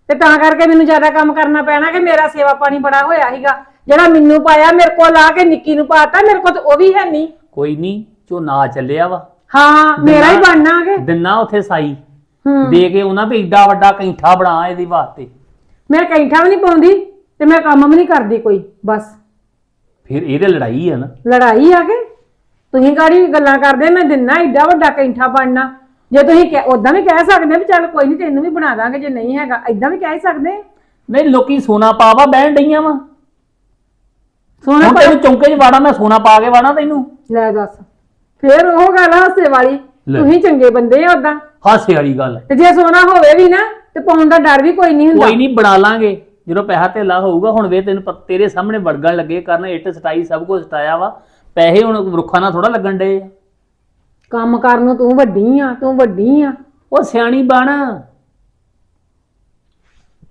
ਤੇ ਤਾਂ ਕਰਕੇ ਮੈਨੂੰ ਜ਼ਿਆਦਾ ਕੰਮ ਕਰਨਾ ਪੈਣਾ ਕਿ ਮੇਰਾ ਸੇਵਾ ਪਾਣੀ ਬੜਾ ਹੋਇਆ ਸੀਗਾ। ਜਿਹੜਾ ਮੈਨੂੰ ਪਾਇਆ ਮੇਰੇ ਕੋਲ ਲਾ ਕੇ ਨਿੱਕੀ ਨੂੰ ਪਾਤਾ ਮੇਰੇ ਕੋਲ ਤੇ ਉਹ ਵੀ ਹੈ ਨਹੀਂ। ਕੋਈ ਨਹੀਂ ਝੋਨਾ ਚੱਲਿਆ ਵਾ। ਹਾਂ ਮੇਰਾ ਹੀ ਬਣਨਾ ਕਿ? ਦਿਨਾ ਉਥੇ ਸਾਈ। ਹੂੰ। ਦੇ ਕੇ ਉਹਨਾਂ ਵੀ ਏਡਾ ਵੱਡਾ ਕੈਂਠਾ ਬਣਾ ਇਹਦੀ ਵਾਸਤੇ। ਮੈਂ ਕੈਂਠਾ ਵੀ ਨਹੀਂ ਪਾਉਂਦੀ ਤੇ ਮੈਂ ਕੰਮ ਵੀ ਨਹੀਂ ਕਰਦੀ ਕੋਈ ਬਸ। ਫਿਰ ਇਹਦੇ ਲੜਾਈ ਆ ਨਾ। ਲੜਾਈ ਆ ਕੇ? ਤੁਸੀਂ ਗਾੜੀ ਗੱਲਾਂ ਕਰਦੇ? ਮੈਂ ਦਿਨਾ ਏਡਾ ਵੱਡਾ ਕੈਂਠਾ ਬਣਨਾ। ਜੇ ਤੁਸੀਂ ਉਦਾਂ ਵੀ ਕਹਿ ਸਕਦੇ ਵੀ ਚੱਲ ਕੋਈ ਨਹੀਂ ਤੈਨੂੰ ਵੀ ਬਣਾ ਦਾਂਗੇ ਜੇ ਨਹੀਂ ਹੈਗਾ ਏਦਾਂ ਵੀ ਕਹਿ ਸਕਦੇ? ਨਹੀਂ ਲੋਕੀ ਸੋਨਾ ਪਾਵਾ ਬਹਿਣ ਡਈਆਂ ਵਾ। ਸੋਨਾ ਹੁਣ ਤੈਨੂੰ ਚੌਂਕੇ 'ਚ ਵਾੜਾ ਮੈਂ ਸੋਨਾ ਪਾ ਕੇ ਵਾੜਾ ਤੈਨੂੰ। ਲੈ ਦੱਸ। ਫੇਰ ਉਹ ਗੱਲ ਹਾਸੇ ਵਾਲੀ। ਲੈ। ਤੁਸੀਂ ਚੰਗੇ ਬੰਦੇ ਆ ਉਦਾਂ ਹਾਸੇ ਵਾਲੀ ਗੱਲ ਤੇ ਜੇ ਸੋਨਾ ਹੋਵੇ ਵੀ ਨਾ ਤੇ ਪਾਉਣ ਦਾ ਡਰ ਵੀ ਕੋਈ ਨਹੀਂ ਹੁੰਦਾ। ਕੋਈ ਨਹੀਂ ਬਣਾ ਲਾਂਗੇ। ਜਦੋਂ ਪੈਸਾ ਧੇਲਾ ਹੋਊਗਾ ਹੁਣ ਵੇ ਤੈਨੂੰ ਤੇਰੇ ਸਾਹਮਣੇ ਵੜਗਣ ਲੱਗੇ ਕਰਨ ਇੱਟ ਸਟਾਈ ਸਭ ਕੁਝ ਸਟਾਇਆ ਵਾ। ਪੈਸੇ ਹੁਣ ਰੁੱਖਾਂ ਨਾਲ ਥੋੜਾ ਲੱਗਣ ਡੇ ਕੰਮ ਕਰਨ ਨੂੰ ਤੂੰ ਵੱਡੀ ਆ ਤੂੰ ਵੱਡੀ ਆ। ਉਹ ਸਿਆਣੀ ਬਣ।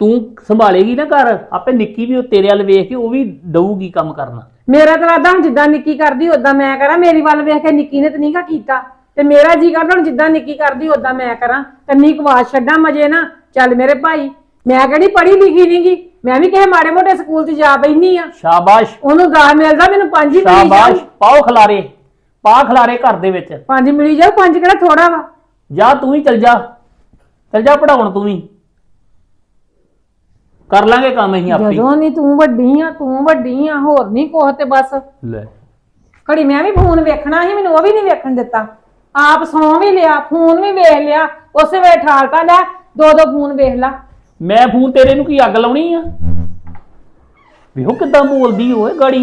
ਤੂੰ ਸੰਭਾਲੇਗੀ ਨਾ ਘਰ। ਆਪੇ ਨਿੱਕੀ ਵੀ ਉਹ ਤੇਰੇ ਵੱਲ ਵੇਖ ਕੇ ਉਹ ਵੀ ਦਊਗੀ ਕੰਮ ਕਰਨਾ। ਮੇਰਾ ਤਾਂ ਰਾਦਾ ਹੁਣ ਜਿੱਦਾਂ ਨਿੱਕੀ ਕਰਦੀ ਉਦਾਂ ਮੈਂ ਕਰਾਂ। ਮੇਰੀ ਵੱਲ ਵੇਖ ਕੇ ਨਿੱਕੀ ਨੇ ਤਾਂ ਨਹੀਂਗਾ ਕੀਤਾ। ਤੇ ਮੇਰਾ ਜੀ ਕਰਦਾ ਹੁਣ ਜਿੱਦਾਂ ਨਿੱਕੀ ਕਰਦੀ ਉਦਾਂ ਮੈਂ ਕਰਾਂ। ਕੰਨੀ ਕਵਾਸ ਛੱਡਾਂ ਮਜੇ ਨਾ ਚੱਲ ਮੇਰੇ ਭਾਈ ਮੈਂ ਕਿਹੜੀ ਪੜ੍ਹੀ ਲਿਖੀ ਨਹੀਂਗੀ ਮੈਂ ਵੀ ਕਿਸੇ ਮਾੜੇ ਮੋਟੇ ਸਕੂਲ 'ਚ ਜਾ ਬੈਣੀ ਆ। ਸ਼ਾਬਾਸ਼। ਉਹਨੂੰ 10 ਮਿਲਦਾ ਮੈਨੂੰ 5 ਹੀ ਮਿਲੀ ਸ਼ਾਬਾਸ਼। ਜਾਊ ਪਾਓ ਖਲਾਰੇ ਪਾ ਖਲਾਰੇ ਘਰ ਦੇ ਵਿੱਚ। 5 ਮਿਲੀ ਜਾਊ 5 ਕਿਹੜਾ ਥੋੜਾ ਵਾ। ਜਾ ਤੂੰ ਵੀ ਚਲ ਜਾ। ਚਲ ਜਾ ਪੜਾਉਣ ਤੂੰ ਵੀ। ਕਰ ਲਾਂਗੇ ਕੰਮ ਅਸੀਂ ਆਪੇ ਹੀ। ਜਦੋਂ ਨਹੀਂ ਤੂੰ ਵੱਡੀ ਆ ਤੂੰ ਵੱਡੀ ਆ ਹੋਰ ਨਹੀਂ ਕੋਹ ਤੇ ਬਸ। ਲੈ। ਘੜੀ ਮੈਂ ਵੀ ਫੋਨ ਵੇਖਣਾ ਸੀ ਮੈਨੂੰ ਉਹ ਵੀ ਨਹੀਂ ਵੇਖਣ ਦਿੱਤਾ। ਆਪ ਸੌਂ ਵੀ ਲਿਆ ਫੋਨ ਵੀ ਵੇਖ ਲਿਆ ਉਸੇ ਵੇਲੇ ਠਾਲਤਾ ਲੈ ਦੋ ਦੋ ਫੋਨ ਵੇਖ ਲਾ। ਮੈਂ ਫੋਨ ਤੇਰੇ ਨੂੰ ਕੀ ਅੱਗ ਲਾਉਣੀ ਆ? ਵੇਖੋ ਕਿੱਦਾਂ ਬੋਲਦੀ ਓਏ ਗਾੜੀ।